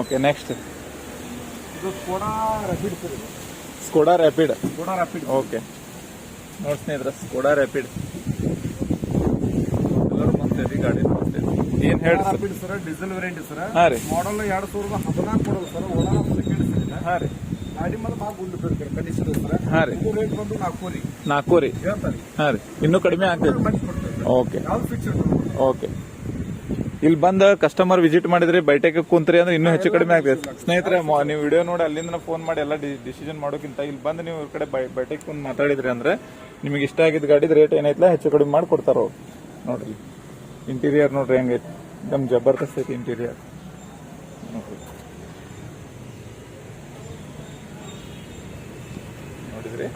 ಓಕೆ ನೆಕ್ಸ್ಟ್ ಇದು Skoda Rapid Skoda Rapid Skoda Rapid okay ನೋಡಿ ಸ್ನೇಹಿತರೆ ಸ್ಕೋಡಾ ರ್ಯಾಪಿಡ್ ಎಲ್ಲರೂ ಮತ್ತೆ ಇದೆ ಗಾಡಿ ನೋಡ್ತೇವೆ ಏನ್ ಹೇಳಿ ಸರ್? Diesel variant sir. ಹಾ ರೀ. ಮಾಡಲ್ ಎರಡು ಸಾವಿರದ ಹದಿನಾಲ್ಕು ಕೊಡೋದು ಸರ್ ಓನರ್ ಸೆಕೆಂಡ್ ಹಾ ರೀ. ಗಾಡಿ ಮೇಲೆ ಭಾಳ ಗುಡ್ ಬೇಕು ಕಂಡೀಷನ್ ಸರ್. ಹಾ ರೀ. ಇದು ರೇಟ್ ಬಂದು ನಾಲ್ಕೂರಿ ನಾಲ್ಕು ರೀ. ಹೇಳ್ತಾರೆ ಹಾ ರೀ. ಇನ್ನೂ ಕಡಿಮೆ ಆಗ್ತೈತಿ ಓಕೆ ಯಾವ್ದು ಫಿಕ್ಸ್ ಓಕೆ ಇಲ್ಲಿ ಬಂದ ಕಸ್ಟಮರ್ ವಿಸಿಟ್ ಮಾಡಿದ್ರೆ ಬೈಟೆಕ್ ಕುಂತ್ರಿ ಅಂದ್ರೆ ಇನ್ನೂ ಹೆಚ್ಚು ಕಡಿಮೆ ಆಗ್ತದೆ ಸ್ನೇಹಿತರೆ ನೀವು ವಿಡಿಯೋ ನೋಡಿ ಅಲ್ಲಿಂದ ಫೋನ್ ಮಾಡಿ ಎಲ್ಲ ಡಿಸಿಷನ್ ಮಾಡೋಕ್ಕಿಂತ ಇಲ್ಲಿ ಬಂದು ನೀವು ಇವ್ರ ಕಡೆ ಬೈಟೆಕ್ ಕುಂತ್ ಮಾತಾಡಿದ್ರಿ ಅಂದ್ರೆ ನಿಮಗೆ ಇಷ್ಟ ಆಗಿದ್ದ ಗಾಡಿದ ರೇಟ್ ಏನೈತಲ್ಲ ಹೆಚ್ಚು ಕಡಿಮೆ ಮಾಡಿ ಕೊಡ್ತಾರ ನೋಡ್ರಿ. ಇಂಟೀರಿಯರ್ ನೋಡ್ರಿ ಹೆಂಗೈತಿ. ನಮ್ जबरदस्त एक ಇಂಟೀರಿಯರ್ ನೋಡ್ರಿ ನೋಡಿದ್ರಿ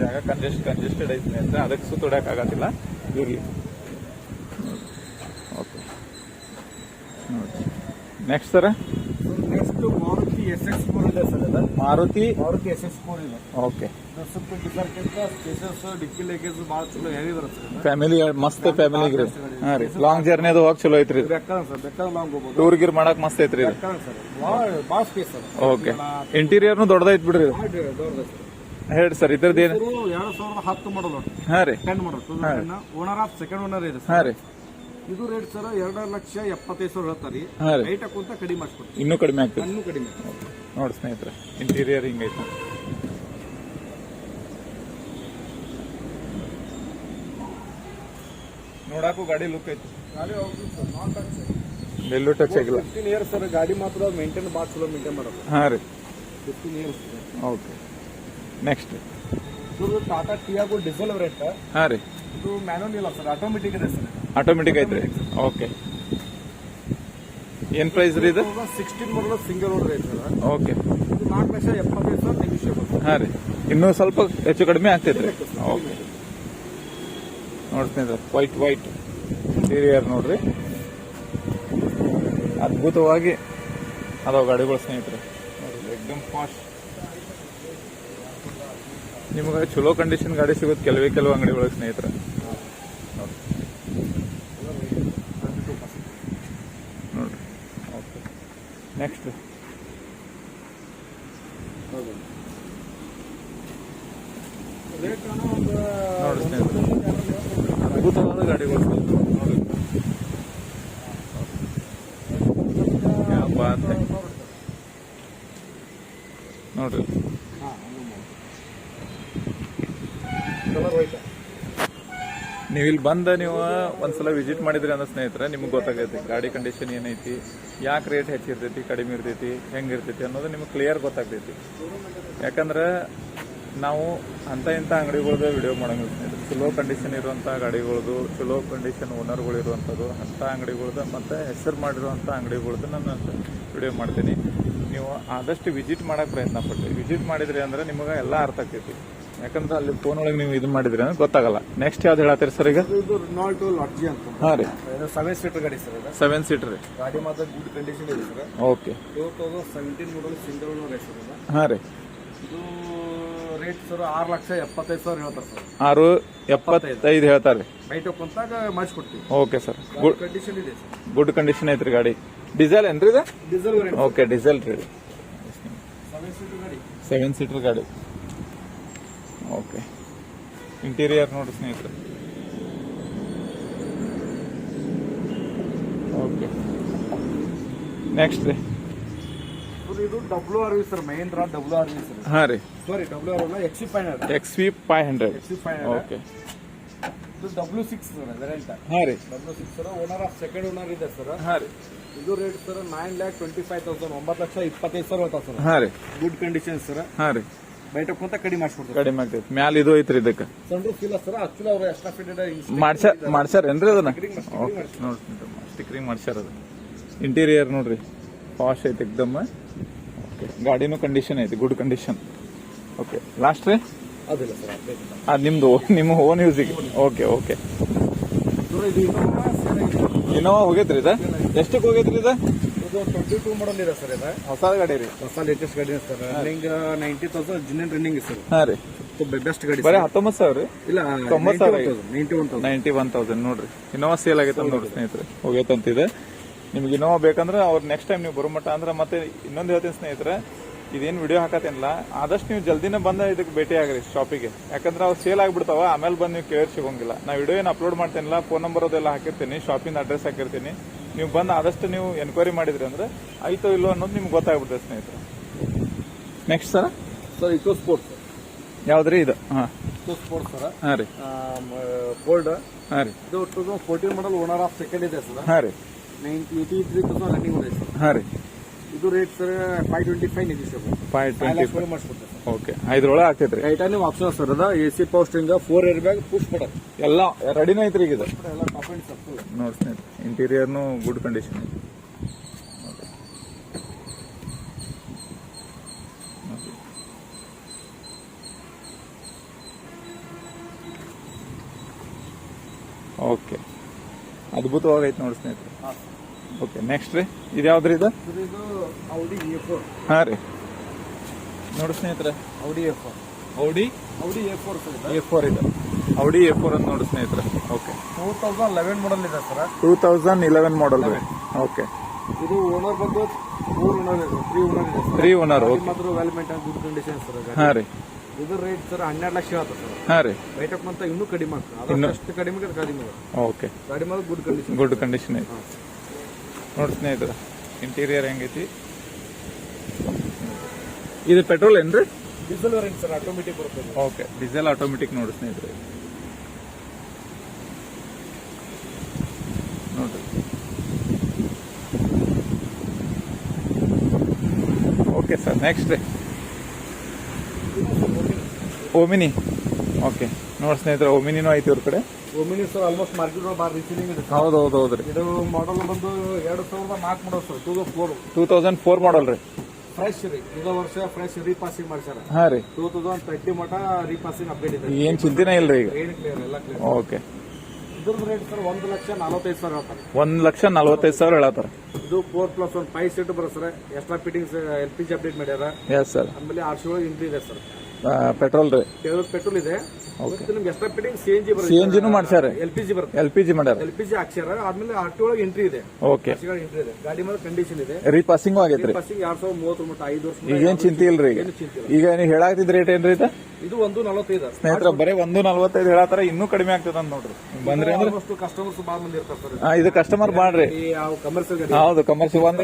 ಜಾಗ ಕಂಜೆಸ್ಟ್ ಕಂಜೆಸ್ಟೆಡ್ ಐತೆ ಸ್ನೇಹಿತರೆ ಅದಕ್ಕೆ ಸುತ್ತೋಡಕ್ ಆಗತ್ತಿಲ್ಲ. ಇರ್ಲಿ. ಓಕೆ. ನೋಡಿ next sir next Maruti S X four ಇದೆ sir Maruti? Maruti S X four ಇದೆ. ಓಕೆ. ಸ್ವಿಫ್ಟ್ ಡಿಸೈರ್ಕ್ಕಿಂತ ಸ್ಪೇಸಸ್ ಡಿಕ್ಕಿ ಲಗೇಜ್ ಭಾಳ ಚಲೋ ಹೆವಿ ಬರುತ್ತೆ ಫ್ಯಾಮಿಲಿ ಮಸ್ತ್ ಫ್ಯಾಮಿಲಿ ರೀ ಹಾಂ ರೀ. ಲಾಂಗ್ ಜರ್ನಿ ಅದು ಹೋಗಿ ಚಲೋ ಐತ್ರಿ ಬೇಕಾದ ಸರ್ ಬೇಕಾದ ಲಾಂಗ್ ಹೋಗ್ಬೋದು. ಟೂರ್ ಗಿರ್ ಮಾಡಕ್ ಮಸ್ತ್ ಐತ್ರಿ ಇದು. ಸರ್ ಭಾಳ ಭಾಳ ಸ್ಪೇಸ್ ಸರ್. ಓಕೆ ಇಂಟೀರಿಯರ್ನು ದೊಡ್ಡದೈತ್ ಬಿಡ್ರಿ ಇದು. ಹೇಳಿ ಸರ್. ಇದ್ರದ್ದು ಏನು? ಎರಡು ಸಾವಿರದ ಹತ್ತು ಮಾಡಲ್ ಹಾ ರೀ. Ten model owner of second owner ಇದೆ ಹಾ ರೀ. ಇದು ರೇಟ್ ಸರ್ ಎರಡು ಲಕ್ಷ ಎಪ್ಪತ್ತೈದು ಸಾವಿರ ಹೇಳ್ತಾರೆ ಹಾ ರೀ. ರೈಟ್ ಹಾಕುವಂತ ಕಡಿಮೆ ಮಾಡಿಸ್ಕೊಡ್ತೀವಿ. ಇನ್ನೂ ಕಡಿಮೆ ಆಗ್ತದೆ. ಇನ್ನೂ ಕಡಿಮೆ. ನೋಡಿ ಸ್ನೇಹಿತರೆ ಇಂಟೀರಿಯರ್ ಹಿಂಗೈತೆ. ನೋಡಾಕು ಗಾಡಿ ಲುಕ್ ಐತಿ. ಗಾಡಿ ಹೌದು ಸರ್ ನಾನ್ ಟಚ್ ಎಲ್ಲೂ ಟಚ್ ಆಗಿಲ್ಲ. ಫಿಫ್ಟೀನ್ ಇಯರ್ಸ್ ಸರ್ ಗಾಡಿ ಮಾತ್ರ ಮೇಂಟೈನ್ ಭಾಳ ಚಲೋ ಮೇಂಟೈನ್ ಮಾಡೋದು. ಹಾ ರೀ. ಫಿಫ್ಟೀನ್ ಇಯರ್ಸ್ ಓಕೆ ನೆಕ್ಸ್ಟ್ ಇದು ಟಾಟಾ ಟಿಯಾಗೋ ಡೀಸೆಲ್ ರೇಟ್ ಹಾ ರೀ. ಇದು ಮ್ಯಾನುವಲ್ ಇಲ್ಲ ಸರ್ ಆಟೋಮೆಟಿಕ್ ಇದೆ ಸರ್. ಆಟೋಮೆಟಿಕ್ ಐತ್ರಿ ಓಕೆ ಏನ್ ಪ್ರೈಸ್ ರೀ ಇದು? ಸಿಕ್ಸ್ಟೀನ್ ಮೊದಲು ಸಿಂಗಲ್ ರೋಡ್ ಐತೆ ಸರ್. ಓಕೆ ಇದು ನಾಲ್ಕು ಲಕ್ಷ ಎಪ್ಪತ್ತೈದು ಸಾವಿರ ನಿಮಿಷ ಹಾ ರೀ. ಇನ್ನೂ ಸ್ವಲ್ಪ ಹೆಚ್ಚು ಕಡಿಮೆ ಆಗ್ತೈತ್ರಿ ಓಕೆ ನೋಡ್ತೀನಿ ವೈಟ್ ವೈಟ್ ಇಂಟೀರಿಯರ್ ನೋಡ್ರಿ. ಅದ್ಭುತವಾಗಿ ಅದಾವ ಗಾಡಿಗಳು ಸ್ನೇಹಿತರೆ. ಎಕ್ದಮ್ ಫಾಸ್ಟ್ ನಿಮಗೆ ಚಲೋ ಕಂಡೀಷನ್ ಗಾಡಿ ಸಿಗುತ್ತೆ ಕೆಲವೇ ಕೆಲವು ಅಂಗಡಿಗಳು ಸ್ನೇಹಿತರೆ. ನೆಕ್ಸ್ಟ್ ಹೌದು ರೇಟ್ ಒಂದು ನೋಡಿ ಸ್ನೇಹಿತರೆ ಅದ್ಭುತವಾದ ಗಾಡಿಗಳು ಸ್ನೇಹಿತರೆ ನೋಡಿ ಯಾ ಬಾತ್ ಹೈ. ನೋಡ್ರಿ ಕಲರ್ ವೈಟ್ ನೀವು ಇಲ್ಲಿ ಬಂದ ನೀವು ಒಂದ್ಸಲ ವಿಸಿಟ್ ಮಾಡಿದ್ರಿ ಅಂದ್ರೆ ಸ್ನೇಹಿತರೆ, ನಿಮ್ಗೆ ಗೊತ್ತಾಗೈತಿ. ಗಾಡಿ ಕಂಡೀಷನ್ ಏನೈತಿ, ಯಾಕೆ ರೇಟ್ ಹೆಚ್ಚಿರ್ತೈತಿ, ಕಡಿಮೆ ಇರ್ತೈತಿ ಹೆಂಗಿರ್ತೈತಿ ಅನ್ನೋದು ನಿಮ್ಗೆ ಕ್ಲಿಯರ್ ಗೊತ್ತಾಗ್ತೈತಿ. ಯಾಕಂದ್ರೆ ನಾವು ಅಂತ ಇಂಥ ಅಂಗಡಿಗಳದ್ದು ವಿಡಿಯೋ ಮಾಡೋಂಗಿಲ್ಲ ಸ್ನೇಹಿತರೆ. ಚಲೋ ಕಂಡೀಷನ್ ಇರುವಂಥ ಗಾಡಿಗಳದು, ಚಲೋ ಕಂಡೀಷನ್ ಓನರ್ಗಳು ಇರುವಂಥದ್ದು, ಅಂಥ ಅಂಗಡಿಗಳ್ದು ಮತ್ತು ಹೆಸರು ಮಾಡಿರುವಂಥ ಅಂಗಡಿಗಳದ್ದು ನಾನು ವಿಡಿಯೋ ಮಾಡ್ತೀನಿ. ನೀವು ಆದಷ್ಟು ವಿಸಿಟ್ ಮಾಡೋಕ್ಕೆ ಪ್ರಯತ್ನ ಪಡ್ತೀವಿ ವಿಸಿಟ್ ಮಾಡಿದ್ರಿ ಅಂದ್ರೆ ನಿಮಗೆ ಎಲ್ಲ ಅರ್ಥ ಆಗ್ತೈತಿ. ಯಾಕಂದ್ರೆ ಅಲ್ಲಿ ಫೋನ್ ಒಳಗೆ ನೀವು ಇದು ಮಾಡಿದ್ರೆ ಗೊತ್ತಾಗಲ್ಲ. ನೆಕ್ಸ್ಟ್ ಯಾವ್ದು ಹೇಳತ್ತೀರಿ ಸರ್ ಈಗ? ಇದು ರಿನಾಲ್ಟು ಲಾಡ್ಜಿ ಅಂತ. ಹಾಂ ರೀ. ಇದು ಸೆವೆನ್ ಸೀಟರ್ ಗಾಡಿ ಸರ್ ಇದು. ಸೆವೆನ್ ಸೀಟರ್ ರೀ. ಗಾಡಿ ಮಾತ್ರ ಗುಡ್ ಕಂಡೀಷನ್ ಇದೆ sir okay two thousand seventeen model single owner sir ಇದು. ಹಾಂ ರೀ. ಇದು ರೇಟ್ ಸರ್ ಆರು ಲಕ್ಷ ಎಪ್ಪತ್ತೈದು ಸಾವಿರ ಹೇಳ್ತಾರೆ ಸರ್ ಆರು ಎಪ್ಪತ್ತೈದು ಹೇಳ್ತಾರೆ ಬೈಟ್ ಕುಂತಾಗ ಮಾಡಿಸ್ಕೊಡ್ತೀವಿ. ಓಕೆ ಸರ್ ಗುಡ್ ಕಂಡೀಷನ್ ಇದೆ ಸರ್ ಗುಡ್ ಕಂಡೀಷನ್ ಐತ್ರಿ ಗಾಡಿ. ಡೀಸೆಲ್ ಏನ್ರಿ ಇದು? ಡೀಸೆಲ್ ವೇರಿಯಂಟ್ ಓಕೆ ಡೀಸೆಲ್ ರೀ. ಸೆವೆನ್ ಸೀಟರ್ ಗಾಡಿ. ಸೆವೆನ್ ಸೀಟರ್ ಗಾಡಿ. ಓಕೆ. ಇಂಟೀರಿಯರ್ ನೋಡಿ ಸ್ನೇಹಿತರೆ. ಓಕೆ. ನೆಕ್ಸ್ಟ್ ರೀ. ಸರ್ ಇದು W R V sir Mahindra W R V sir. ಹಾಂ ರೀ. ಸಾರಿ ಡಬ್ಲ್ಯೂ ಆರ್ ಅಲ್ಲ XUV five hundred X V five hundred XUV five okay ಇದು ಡಬ್ಲ್ಯೂ ಸಿಕ್ಸ್ ಸರ್ ವೇರಿಯಂಟ್ ಹಾಂ ರೀ. W six sir owner of second owner ಇದೆ ಸರ್. ಹಾಂ ರೀ. ಇದು rate sir nine lakh twenty five thousand ಒಂಬತ್ತು ಲಕ್ಷ ಇಪ್ಪತ್ತೈದು ಸಾವಿರ ಹೋಗ್ತಾವ ಸರ್. ಹಾಂ ರೀ. Good condition sir. ಹಾಂ ರೀ. ಬೈಟ್ ಕಡಿಮೆ ಕಡಿಮೆ ಆಗ್ತೈತಿ. ಮ್ಯಾಲ ಇದು ಐತ್ರಿ ಇದಕ್ಕೆ. ಸಣ್ಣ ಇಲ್ಲ ಸರ್ ಆಕ್ಚುಲಿ ಅವರು ಎಕ್ಸ್ಟ್ರಾ ಫಿಟೆಡ್ ಮಾಡ್ಸ್ಯಾರ ಮಾಡ್ಸ್ಯಾರೇನ್ರಿ ಅದನ್ನ? Stickering ಮಾಡ್ಸ್ಯಾರ, ಓಕೆ ಸ್ಟಿಕ್ರಿಂಗ್ ಮಾಡ್ಸ್ಯಾರ ಅದು. ಇಂಟೀರಿಯರ್ ನೋಡ್ರಿ. ಪಾಶ್ ಐತಿ ಎಕ್ದಮ್. ಓಕೆ ಗಾಡಿನೂ ಕಂಡೀಷನ್ ಐತಿ ಗುಡ್ ಕಂಡೀಷನ್ ಓಕೆ ಲಾಸ್ಟ್ ರೀ? ಅದಿಲ್ಲ ಸರ್ ಅದು ನಿಮ್ದು ನಿಮ್ಮ ಓನ್ ಯೂಸಿಗೆ ಓಕೆ ಓಕೆ ಇದು ಇನ್ನೋವಾ ಹೋಗೈತ್ರಿ ಇದ? ಎಷ್ಟಕ್ಕೆ ಹೋಗೈತ್ರಿ ಇದ? ಇದು ಟ್ವೆಂಟಿ ಟೂ ಮಾಡಲ್ ಇದೆ ಸರ್ ಇದು. ಹೊಸ ಗಾಡಿ ರೀ. ಹೊಸ ಲೇಟೆಸ್ಟ್ ಗಾಡಿ sir. Running ninety thousand genuine running sir. ಹಾಂ ರೀ. ಬೆಸ್ಟ್ ಗಾಡಿ ಬರೀ ಹತ್ತೊಂಬತ್ತು ಸಾವಿರ ರೀ. ಇಲ್ಲ ತೊಂಬತ್ತು ಸಾವಿರ ninety one thousand ninety one thousand ನೋಡ್ರಿ. ಇನೋವಾ ಸೇಲ್ ಆಗೈತೆ ಅಂತ ನೋಡ್ರಿ ಸ್ನೇಹಿತರೆ. ಹೋಗೈತಂತಿದೆ ನಿಮ್ಗೆ ಇನೋವಾ ಬೇಕಂದ್ರೆ ಅವ್ರ ನೆಕ್ಸ್ಟ್ ಟೈಮ್ ನೀವು ಬರೋ ಮಟ್ಟ ಅಂದ್ರೆ ಮತ್ತೆ ಇನ್ನೊಂದು ಹೇಳ್ತೀನಿ ಸ್ನೇಹಿತರೆ ಇದೇನು ವಿಡಿಯೋ ಹಾಕತ್ತೇನಿಲ್ಲ ಆದಷ್ಟು ನೀವು ಜಲ್ದಿನ ಬಂದ ಇದಕ್ಕೆ ಭೇಟಿ ಆಗ್ರಿ ಶಾಪಿಗೆ ಯಾಕಂದ್ರೆ ಅವ್ರು ಸೇಲ್ ಆಗ್ಬಿಡ್ತಾವ ಆಮೇಲೆ ಬಂದು ನೀವು ಕೇರ್ ಸಿಗೋಂಗಿಲ್ಲ. ನಾ ವಿಡಿಯೋ ಏನು ಅಪ್ಲೋಡ್ ಮಾಡ್ತೇನಿಲ್ಲ ಫೋನ್ ನಂಬರ್ ಅದೆಲ್ಲ ಹಾಕಿರ್ತೀನಿ ಶಾಪಿಂದ ಅಡ್ರೆಸ್ ಹಾಕಿರ್ತೀನಿ. ನೀವು ಬಂದು ಆದಷ್ಟು ನೀವು ಎನ್ಕ್ವೈರಿ ಮಾಡಿದ್ರಿ ಅಂದ್ರೆ ಆಯ್ತೋ ಇಲ್ಲೋ ಅನ್ನೋದು ನಿಮ್ಗೆ ಗೊತ್ತಾಗ್ಬಿಡುತ್ತೆ ಸ್ನೇಹಿತರೆ. Next sir? Sir Eco Sports ಯಾವ್ದ್ರಿ ಇದು? ಹಾಂ. Eco Sports sir. ಹಾಂ ರೀ. ಫೋಲ್ಡ್ ಹಾಂ ರೀ. ಇದು two thousand fourteen model owner of second ಇದೆ ಸರ್. ಹಾ ರೀ. Nine eighty three thousand running ಇದೆ ಸರ್. ಹಾಂ ರೀ. ಇದು rate sir five twenty five ಇದೆ ಸರ್ ಫೈವ್ ಟ್ವೆಂಟಿ ಮಾಡಿಸ್ಕೊಡ್ತಾರೆ ಓಕೆ ಐದ್ರೊಳಗೆ ಆಗ್ತೈತ್ರಿ? ಟೈಟಾನಿಯಂ ಆಪ್ಷನ್ ಸರ್ ಅದ A C power steering four air bag push ಬಡಕ್ ಎಲ್ಲ ರೆಡಿನ ಐತ್ರಿ ಈಗ ಇದು. ಎಲ್ಲ ಟಾಪ್ ಅಂಡ್ ಸರ್ ನೋಡಿ ಸ್ನೇಹಿತರೆ ಇಂಟೀರಿಯರ್ನು ಗುಡ್ ಕಂಡೀಷನ್ ಐತಿ ಓಕೆ ಅದ್ಭುತವಾಗೈತೆ ನೋಡಿ ಸ್ನೇಹಿತರೆ. ಓಕೆ ನೆಕ್ಸ್ಟ್ ರೀ. ಇದು ಯಾವ್ದ್ರಿ ಇದು? ಇದು ಔಡಿ ಎ ಫೋರ್ ಹಾಂ ರೀ. ನೋಡಿ ಸ್ನೇಹಿತರೆ. Audi A four Audi Audi A four A four ಇದೆ. ಔಡಿ ಎ ಫೋರ್ ಅಂತ ನೋಡಿ ಸ್ನೇಹಿತರೆ. Okay two thousand eleven model ಇದೆ sir. Two thousand eleven model ರೀ. ಓಕೆ ಇದು ಓನರ್ ಬಂದು ಫೋರ್ ಓನರ್ ಇದೆ ತ್ರೀ ಓನರ್ ಇದೆ ತ್ರೀ ಓನರ್ ಓಕೆ ಮಾತ್ರ well maintain good condition sir. ಹಾಂ ರೀ. ಇದು ರೇಟ್ ಸರ್ ಹನ್ನೆರಡು ಲಕ್ಷ ಆಯ್ತು ಸರ್. ಹಾಂ ರೀ. ರೈಟ್ ಅಂತ ಇನ್ನೂ ಕಡಿಮೆ ಆಗ್ತದೆ. ಅದಷ್ಟು ಕಡಿಮೆ ಕಡಿಮೆ ಓಕೆ ಗಾಡಿ ಮಾತ್ರ ಗುಡ್ ಕಂಡೀಷನ್ ಗುಡ್ ಕಂಡೀಷನ್ ಐತಿ ನೋಡಿ ಸ್ನೇಹಿತರೆ ಇಂಟೀರಿಯರ್ ಹೆಂಗೈತಿ? ಇದು ಪೆಟ್ರೋಲ್ ಏನ್ರಿ? ಡೀಸೆಲ್ ಸರ್ ಆಟೋಮೆಟಿಕ್ ಬರುತ್ತೆ ಓಕೆ ಡೀಸೆಲ್ ಆಟೋಮೆಟಿಕ್ ನೋಡಿ ಸ್ನೇಹಿತರೆ ನೋಡ್ರಿ. Okay sir next Omni okay ನೋಡಿ ಸ್ನೇಹಿತರೆ ಓಮಿನಿನೂ ಐತಿ ಇವ್ರ ಕಡೆ. ಒಮಿನಿ ಸರ್ ಆಲ್ಮೋಸ್ಟ್ ಮಾರ್ಕೆಟ್ ಭಾಳ ರಿಸೀವಿಂಗ್ ಇದೆ ಹೌದು ಹೌದು ಹೌದು ಹೌದ್ರಿ ಇದು ಮಾಡಲ್ ಬಂದು ಎರಡು ಸಾವಿರದ ನಾಲ್ಕು model sir two four two thousand four model ರೀ. ಫ್ರೆಶ್ ರೀ. ಇದು ವರ್ಷ ಫ್ರೆಶ್ ರೀಪಾಸಿಂಗ್ ಮಾಡ್ಸ್ಯಾರ. ಹಾಂ ರೀ. ಟೂ ತೌಸಂಡ್ ತರ್ಟಿ ಮಟ ರೀಪಾಸಿಂಗ್ ಅಪ್ಡೇಟ್ ಇದೆ. ಏನು ಚಿಂತೆನೇ ರೀ ಈಗ. ಏನು ಕ್ಲಿಯರ್ ಎಲ್ಲ ಕ್ಲಿಯರ್ ಓಕೆ ಇದ್ರದ್ದು ರೇಟ್ ಸರ್ ಒಂದು ಲಕ್ಷ ನಲವತ್ತೈದು ಸಾವಿರ ಹೇಳ್ತಾರೆ. ಒಂದು ಲಕ್ಷ ನಲ್ವತ್ತೈದು ಸಾವಿರ ಹೇಳತ್ತಾರ ಇದು four plus one five seat ಬರುತ್ತೆ sir extra fittings L P G update ಮಾಡ್ಯಾರ. ಎಸ್ ಸರ್ ಆಮೇಲೆ ಆರ್ ಸಿ ಒಳಗೆ ಇಂಟ್ರಿ ಇದೆ ಸರ್ ಪೆಟ್ರೋಲ್ ರೀ. ಪೆಟ್ರೋಲ್ ಇದೆ. ಸಿ ಎನ್ ಜಿ CNG ನು ಮಾಡ್ಸ್ಯಾರ? ಎಲ್ ಪಿ ಜಿ ಬರುತ್ತೆ. ಎಲ್ ಪಿ ಜಿ ಮಾಡ್ಯಾರ. ಎಲ್ ಪಿ ಜಿ ಹಾಕ್ಸ್ಯಾರ. ಆದ್ಮೇಲೆ ಆರ್ ಟಿ ಒಳಗೆ ಎಂಟ್ರಿ ಇದೆ. ಓಕೆ ಎಂಟ್ರಿ ಇದೆ. ಗಾಡಿ ಮೇಲೆ ಕಂಡೀಷನ್ ಇದೆ. ರೀಪಾಸಿಂಗು ಆಗೈತ್ರಿ ಬಸ್ಸಿಗೆ ಎರಡ್ ಸಾವಿರದ ಮೂವತ್ತರ ಮಟ್ಟ ಐದು ವರ್ಷ ಈಗೇನ್ ಚಿಂತೆ ಇಲ್ರಿ ಈಗ. ಈಗ ನೀವು ಹೇಳಾಗ್ತಿದ್ ರೇಟ್ ಏನ್ರಿ ಇದು? ಇದು ಒಂದು ನಲವತ್ತೈದು. ಸ್ನೇಹಿತರ ಬರೀ ಒಂದು ನಲವತ್ತೈದು ಹೇಳತ್ತಾರ ಇನ್ನೂ ಕಡಿಮೆ ಆಗ್ತದ ಅಂತ ನೋಡ್ರಿ. ಬಂದ್ರೆ ಅಂದ್ರೆ? ಕಸ್ಟಮರ್ಸ್ ಬಾಳ ಮಂದಿ ಇರ್ತಾರೆ ಇದು ಕಸ್ಟಮರ್ ಯಾವ ಕಮರ್ಷಿಯಲ್ ಹೌದು ಕಮರ್ಷಿಯಲ್ ಒಂದ್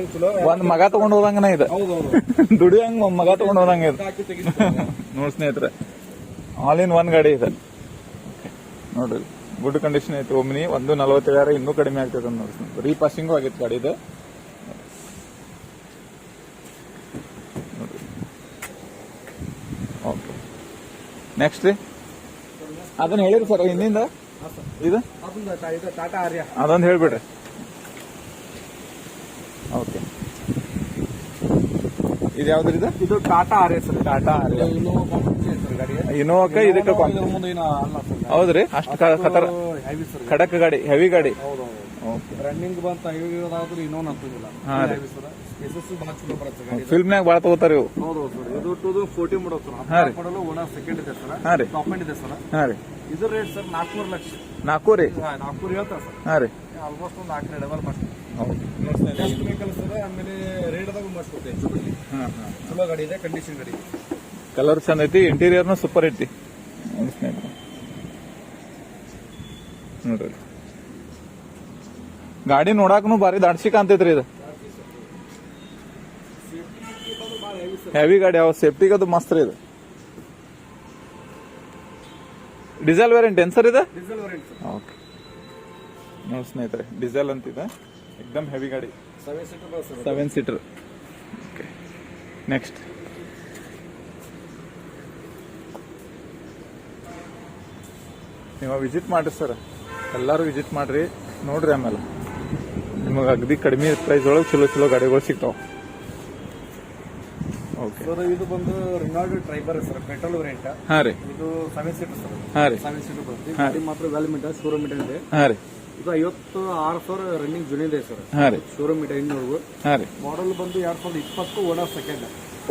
ಒಂದ್ ಮಗ ತಗೊಂಡ್ ಹೋದಂಗನ ಇದು. ದುಡಿಯಂಗ್ ಮಗ ತಗೊಂಡ್ ಹೋದಂಗ ಇದು. ನೋಡ್ ಸ್ನೇಹಿತರೆ ಆಲ್ ಇನ್ ಒನ್ ಗಾಡಿ ಇದೆ. ನೋಡ್ರಿ ಗುಡ್ ಕಂಡೀಷನ್ ಐತಿ ಒಮ್ನಿ ಒಂದು ನಲವತ್ತೇಳಾರ ಇನ್ನೂ ಕಡಿಮೆ ಆಗ್ತದೆ ನೋಡಿ ರೀಪಾಸಿಂಗು ಆಗೈತೆ ಗಾಡಿ ಇದು. ಓಕೆ ನೆಕ್ಸ್ಟ್ ರೀ? ಅದನ್ನ ಹೇಳಿರಿ ಸರ್ ಇನ್ನಿಂದ ಇದು? ಅದೊಂದು ಟಾ- ಇದು ಟಾಟಾ ಆರ್ಯ. ಅದೊಂದು ಹೇಳ್ಬಿಡ್ರಿ. ಓಕೆ ಇದು ಯಾವ್ದ್ರಿ ಇದು? ಇದು Tata R sir Tata R ಇನೋವಾಕ ಇದಕ್ಕೆ ಹೌದ್ರಿ? ಅಷ್ಟು ಖತರ ಖಡಕ್ ಗಾಡಿ ಹೆವಿ ಗಾಡಿ. ಹೌದು ಹೌದು ಓಕೆ ರನ್ನಿಂಗ್ ಬಂತ ಇನ್ನೊಂದು ಅಂತದಿಲ್ಲ. ಹೆವಿ ಬರುತ್ತೆ ಗಾಡಿ ಫಿಲ್ಮ್ನಾಗ ಭಾಳ ತಗೋತಾರ ಇವು ಇದು two forty. Model owner second ಇದೆ ಸರ್. ಹಾ ರೀ. ಟಾಪ್ ಎಂಡ್ ಇದೆ ಸರ್. ಹಾ ರೀ. ಇದು ರೇಟ್ ಸರ್ ನಾಲ್ಕೂರು ಲಕ್ಷ. ನಾಲ್ಕೂರಿ ರೀ ಹಾ, ನಾಲ್ಕೂವರೆ ಹೇಳ್ತಾರೆ ಸರ್. ಹಾ ರೀ. ಆಲ್ಮೋಸ್ಟ್ ಒಂದು ನಾಲ್ಕು ಡಬಲ್ ಮಾಡ್ತೀವಿ ಎಷ್ಟು ಆಮೇಲೆ ಮಾಡಿಸ್ಕೊಡ್ತೀವಿ ಹಾಂ ಹಾಂ. ಚಲೋ ಗಾಡಿ ಇದೆ ಕಂಡೀಷನ್ ಗಾಡಿ ಕಲರ್ ಚಂದ ಐತಿ ಇಂಟೀರಿಯರ್ನು ಸೂಪರ್ ಐತಿ. ನೋಡ್ರಿ. ಗಾಡಿ ನೋಡಾಕನು ಭಾರಿ ದಾಡ್ಸಿ ಕಾಣ್ತೈತ್ರಿ ಇದು. ಹೆವಿ ಗಾಡಿ ಯಾವ ಸೇಫ್ಟಿಗೆ ಅದು ಮಸ್ತ್ ರೀ ಇದು. ಡೀಸೆಲ್ ವೇರಿಯಂಟ್ ಏನ್ ಸರ್ ಇದು? ಓಕೆ ನೋಡಿ ಸ್ನೇಹಿತರೆ ಡೀಸೆಲ್ ಅಂತಿದೆ. ಎಕ್ದಮ್ ಹೆವಿ ಗಾಡಿ ಸೆವೆನ್ ಸೀಟರ್ बस ಸೆವೆನ್ ಸೀಟರ್ ಓಕೆ ನೆಕ್ಸ್ಟ್ ನೀವು ವಿಸಿಟ್ ಮಾಡ್ರಿ ಸರ್ ಎಲ್ಲರೂ ವಿಸಿಟ್ ಮಾಡ್ರಿ. ನೋಡ್ರಿ ಆಮೇಲೆ. ನಿಮಗೆ ಅಗದಿ ಕಡಿಮೆ ಪ್ರೈಸ್ ಒಳಗೆ ಚಲೋ ಚಲೋ ಗಾಡಿಗಳು ಸಿಗ್ತಾವ. ಓಕೆ ಸರ್ ಇದು ಬಂದು Renault Triber sir petrol variant ಹಾಂ ರೀ. ಇದು ಸೆವೆನ್ ಸೀಟರ್ ಸರ್ ಹಾಂ ರೀ. ಸೆವೆನ್ ಸೀಟರ್ ಬರುತ್ತೆ ಗಾಡಿ ಮಾತ್ರ ವೆಲ್ ಮೀಟರ್ ಶೋರೂಮ್ ಮೀಟರ್ ಇದೆ. ಹಾಂ ರೀ. ಇದು ಐವತ್ತು ಆರು ಸಾವಿರ ರನ್ನಿಂಗ್ ಜುನಿ ಇದೆ ಸರ್. ಹಾಂ ರೀ. ಶೋರೂಮ್ ಇದೆ ಇನ್ನೂರು ಹಾಂ ರೀ. ಮಾಡಲ್ ಬಂದು ಎರಡ್ ಸಾವಿರದ ಇಪ್ಪತ್ತು owner second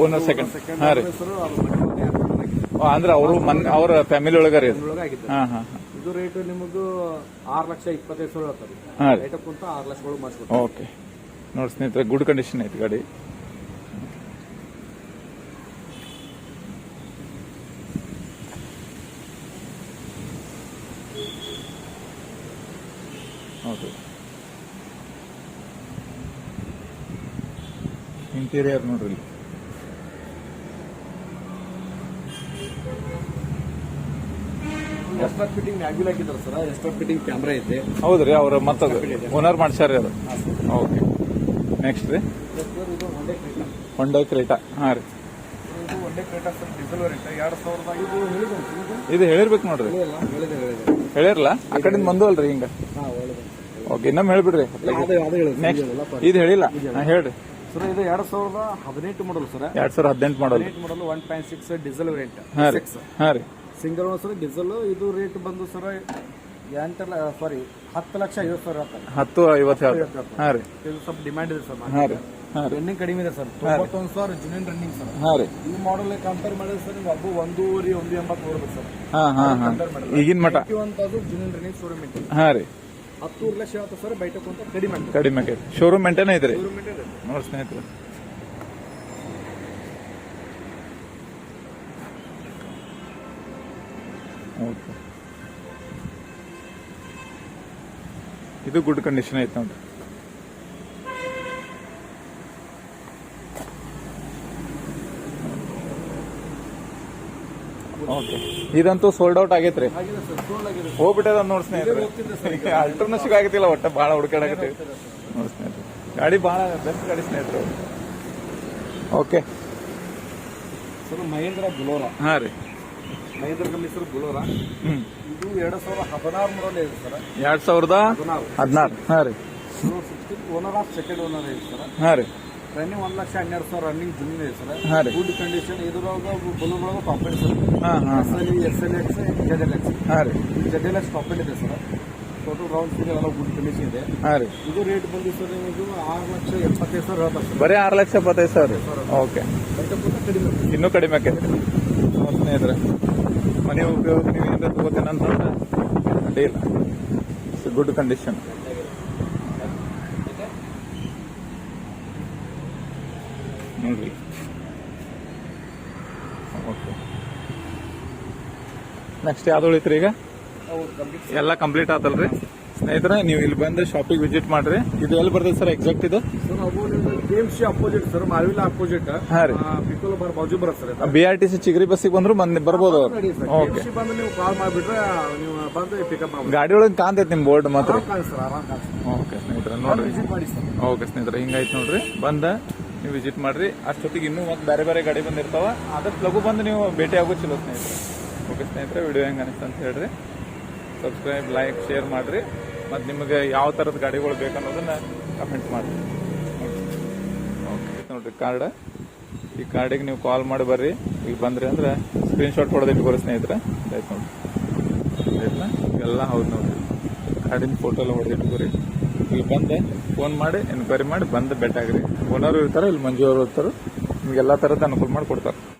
owner second second ಹಾಂ ರೀ. ಸರ್ ಅದು ಮನೆ ಬಂದು ಎರಡ್ ಆಗಿದೆ. ಅಂದ್ರೆ ಅವರು ಮನ್ ಅವ್ರ ಫ್ಯಾಮಿಲಿ ಒಳಗ ಇದು ಅದ್ರೊಳಗೆ ಆಗಿದೆ ಹಾಂ ಹಾಂ ಹಾಂ. ಇದು ರೇಟ್ ನಿಮಗೂ ಆರು ಲಕ್ಷ ಇಪ್ಪತ್ತೈದು ಸಾವಿರ ಹೇಳ್ತಾರೆ ಹಾಂ ರೀ. ರೈಟ್ ಕುಂತ ಆರು ಲಕ್ಷ ಒಳಗೆ ಮಾಡಿಸ್ಕೊಡ್ತೀವಿ. ಓಕೆ. ನೋಡಿ ಸ್ನೇಹಿತರೆ ಗುಡ್ ಕಂಡೀಷನ್ ಐತಿ ಗಾಡಿ. ಹೌದು. ಇಂಟೀರಿಯರ್ ನೋಡ್ರಿ. ಎಕ್ಸ್ಟ್ರಾ ಫಿಟ್ಟಿಂಗ್ ಮ್ಯಾಗ್ಯುಲ್ ಹಾಕಿದ್ದಾರೆ ಸರ್ ಎಕ್ಸ್ಟ್ರಾ ಫಿಟ್ಟಿಂಗ್ ಕ್ಯಾಮ್ರಾ ಐತೆ. ಹೌದ್ರಿ ಅವ್ರ ಮತ್ತದು ಓನರ್ ಮಾಡ್ಸ್ಯಾರ ಅದು ಓಕೆ ನೆಕ್ಸ್ಟ್ ರೀ. ಹೊಂಡಾ ಕ್ರೇಟ ಹಾಂ ರೀ. ಇದು ಹೇಳಿರ್ಬೇಕು ನೋಡ್ರಿ. ಹೇಳಿರಲ್ಲ ಆ ಕಡೆಯಿಂದ ಬಂದು ಅಲ್ರಿ ಹಿಂಗ. ಓಕೆ ಇನ್ನೊಮ್ಮೆ ಹೇಳ್ಬಿಡ್ರಿ. ಇದು ಹೇಳಿಲ್ಲ. ಹೇಳ್ರಿ. ಸರ್ ಇದು ಎರಡ್ ಸಾವಿರದ ಹದಿನೆಂಟು ಮಾಡಲ್ ಸರ್. ಎರಡ್ ಸಾವಿರದ ಹದಿನೆಂಟು model model one point six diesel variant ಹಾ ರೀ. ಸಿಂಗಲ್ ಓನರ್ ಸರ್ ಡೀಸೆಲ್ ಇದು ರೇಟ್ ಬಂದು ಸರ್ ಎಂಟಲ್ಲ ಸಾರಿ ಹತ್ತು ಲಕ್ಷ ಐವತ್ತು ಸಾವಿರ ಹತ್ತು ಐವತ್ತು ಸಾವಿರ ಹಾ ರೀ. ಇದು ಸ್ವಲ್ಪ ಡಿಮ್ಯಾಂಡ್ ಇದೆ ಸರ್ ಹಾಂ ರೀ. ರನ್ನಿಂಗ್ ಕಡಿಮೆ ಇದೆ ಸರ್. ತೊಂಬತ್ತೊಂದು ಸಾವಿರ ಜುನಿಯನ್ ರನ್ನಿಂಗ್ ಸರ್. ಹಾಂ ರೀ. ಈ ಮಾಡಲ್ ಕಂಪೇರ್ ಮಾಡಿದ್ರೆ ಸರ್ ನೀವು ಒಬ್ಬ ಒಂದೂವರೆ ಒಂದು ಎಂಬತ್ತು ನೋಡ್ಬೇಕು ಸರ್. ಹಾ ಹಾ ಹಾ. ಈಗಿನ ಮಟ್ಟ. ಒಂದು ಜುನಿಯನ್ ರನ್ನಿಂಗ್ ಶೋರೂಮ್ ಹಾ ರೀ. ಹತ್ತೂರು ಲಕ್ಷ ಸರ್ ಬೈಟಕ್ ಅಂತ ಕಡಿಮೆ ಆಗ್ತದೆ. ಕಡಿಮೆ ಆಗೈತಿ ಶೋರೂಮ್ ಮೇಂಟೈನ್ ಐತ್ರಿ? ಶೋರೂಮ್ ನೋಡಿ ಸ್ನೇಹಿತರೆ. ಓಕೆ. ಇದು ಗುಡ್ ಕಂಡೀಷನ್ ಐತೆ ನೋಡ್ರಿ. ಇದಂತೂ ಸೋಲ್ಡ್ ಔಟ್ ಆಗೈತ್ರಿ. ಹೋಗ್ಬಿಟ್ಟದ ನೋಡಿ ಸ್ನೇಹಿತರೆ. ಹೋಗ್ತಿದ್ದೆ ಆಗತಿಲ್ಲ ಅಲ್ಟ್ರನ ಸಿಗಾಗತ್ತಿಲ್ಲ ಒಟ್ಟ ಭಾಳ ಹುಡುಕಾಡಕತ್ತೀವಿ ನೋಡಿ ಸ್ನೇಹಿತರೆ. ಗಾಡಿ ಭಾಳ ಬೆಸ್ಟ್ ಗಾಡಿ ಸ್ನೇಹಿತರು ಓಕೆ ಮಹೇಂದ್ರ ಬುಲೋರಾ. ಹಾಂ ರೀ. Mahindra company Bolero. ಇದು ಎರಡು ಸಾವಿರದ ಹದಿನಾರು ಮಾಡಲ್ ಇದೆ ಸರ್. ಎರಡ್ ಸಾವಿರದ ಹದಿನಾರು. ಹಾಂ ರೀ. ಓನರ್ ಆಫ್ ಸೆಕೆಂಡ್ ಓನರ್ ಇದೆ ಸರ್. ಹಾಂ ರೀ. ರನ್ನಿಂಗ್ ಒಂದ್ ಲಕ್ಷ ಹನ್ನೆರಡು ಸಾವಿರ ರನ್ನಿಂಗ್ ಜಮೀನ್ ಇದೆ ಸರ್. ಹಾಂ ರೀ. ಗುಡ್ ಕಂಡೀಷನ್ ಇದ್ರೊಳಗ ಬುಲೋರೊಳಗ ಟಾಪ್ ಎಂಡ್ ಸರ್. ಹಾಂ ಹಾಂ S L S L X Z L X ಹಾಂ ರೀ. ಜೆಡ್ ಎಲ್ ಎಕ್ಸ್ ಟಾಪ್ ಇದೆ ಸರ್. ಟೋಟಲ್ ರೌಂಡ್ ಫಿಗರ್ ಎಲ್ಲ ಗುಡ್ ಕಂಡೀಷನ್ ಇದೆ. ಹಾಂ ರೀ. ಇದು ರೇಟ್ ಬಂದು ಸರ್ ಇದು ಆರು ಲಕ್ಷ ಎಪ್ಪತ್ತೈದು ಸಾವಿರ ಹೇಳ್ತಾರೆ ಸರ್. ಬರೀ ಆರು ಲಕ್ಷ ಎಪ್ಪತ್ತೈದು ಸಾವಿರ ಓಕೆ ಬೈಟಕ್ಕಿಂತ ಕಡಿಮೆ ಇನ್ನೂ ಕಡಿಮೆ ಆಕೈತಿ ನೋಡಿ ಸ್ನೇಹಿತರೆ ಮನೆ ಉಪಯೋಗ ನೀವು ಏನಾರ ಗೊತ್ತಿಲ್ಲ ಅಂತಂದ್ರೆ ಅಡ್ಡಿಲ್ಲ ಗುಡ್ ಕಂಡೀಷನ್ ನೋಡ್ರಿ. ಓಕೆ. ನೆಕ್ಸ್ಟ್ ಯಾವ್ದು ಉಳಿತ್ರಿ ಈಗ? ಎಲ್ಲ ಕಂಪ್ಲೀಟ್ ಆತಲ್ರಿ. ಸ್ನೇಹಿತರೆ ನೀವು ಇಲ್ಲಿ ಬಂದು ಶಾಪಿಗೆ ವಿಸಿಟ್ ಮಾಡ್ರಿ. ಇದು ಎಲ್ಲಿ ಬರ್ತದೆ ಸರ್ ಎಕ್ಸಾಕ್ಟ್ ಇದು? K M C opposite sir ಮಾವಿಲ opposite. ಪಿಕೋಲ್ ಬಾರ್ ಬಾಜು ಬರುತ್ತೆ sir B R T C Chigari ಬಸ್ಸಿಗೆ ಬಂದ್ರು ಬಂದ್ ಬರ್ಬೋದು. ಅವ್ರು ಓಕೆ ಬಂದು ನೀವು ಕಾಲ್ ಮಾಡಿಬಿಟ್ರೆ ನೀವು ಬಂದು ಪಿಕಪ್ ಮಾಡಿ ಗಾಡಿ ಒಳಗೆ ಕಾಣ್ತೈತಿ ನಿಮ್ ಬೋರ್ಡ್ ಮಾತ್ರ. ಓಕೆ ಸ್ನೇಹಿತರೆ ನೋಡ್ರಿ. ಓಕೆ ಸ್ನೇಹಿತರೆ ಹಿಂಗಾಯ್ತು ನೋಡ್ರಿ. ಬಂದ ನೀವು ವಿಸಿಟ್ ಮಾಡ್ರಿ. ಅಷ್ಟೊತ್ತಿಗೆ ಇನ್ನೂ ಮತ್ತೆ ಬೇರೆ ಬೇರೆ ಗಾಡಿ ಬಂದಿರ್ತಾವ. ಅದಕ್ಕೆ ಲಘು ಬಂದು ನೀವು ಭೇಟಿ ಆಗೋ, ಚಲೋ ಸ್ನೇಹಿತರೆ. ಓಕೆ ಸ್ನೇಹಿತರೆ, ವಿಡಿಯೋ ಹೆಂಗೆ ಅನಿಸ್ತು ಅಂತ ಹೇಳ್ರಿ. ಸಬ್ಸ್ಕ್ರೈಬ್ ಲೈಕ್ ಶೇರ್ ಮಾಡ್ರಿ. ಮತ್ತು ನಿಮಗೆ ಯಾವ ಥರದ ಗಾಡಿಗಳು ಬೇಕನ್ನೋದನ್ನು ಕಮೆಂಟ್ ಮಾಡಿರಿ. ಓಕೆ ನೋಡಿರಿ ಕಾರ್ಡ್ ಈ ಕಾರ್ಡಿಗೆ ನೀವು ಕಾಲ್ ಮಾಡಿ ಬರ್ರಿ. ಈಗ ಬಂದ್ರಿ ಅಂದ್ರೆ ಸ್ಕ್ರೀನ್ಶಾಟ್ ಹೊಡೆದು ಇಟ್ಕೊರಿ ಸ್ನೇಹಿತರೆ. ಆಯ್ತು ನೋಡ್ರಿ. ಎಲ್ಲ ಹೌದು ನೋಡಿರಿ. ಕಾರ್ಡಿನ ಫೋಟೋ ಎಲ್ಲ ಹೊಡೆದು ಇಟ್ಕೊರಿ ಇಲ್ಲಿ ಬಂದೆ ಫೋನ್ ಮಾಡಿ ಎನ್ಕ್ವೈರಿ ಮಾಡಿ, ಬಂದು ಬೆಟ್ಟಾಗ್ರಿ. ಓನರ್ ಇರ್ತಾರೆ, ಇಲ್ಲಿ ಮಂಜು ಅವರು ಇರ್ತಾರೆ, ನಿಮ್ಗೆ ಎಲ್ಲ ಅನುಕೂಲ ಮಾಡಿ ಕೊಡ್ತಾರೆ.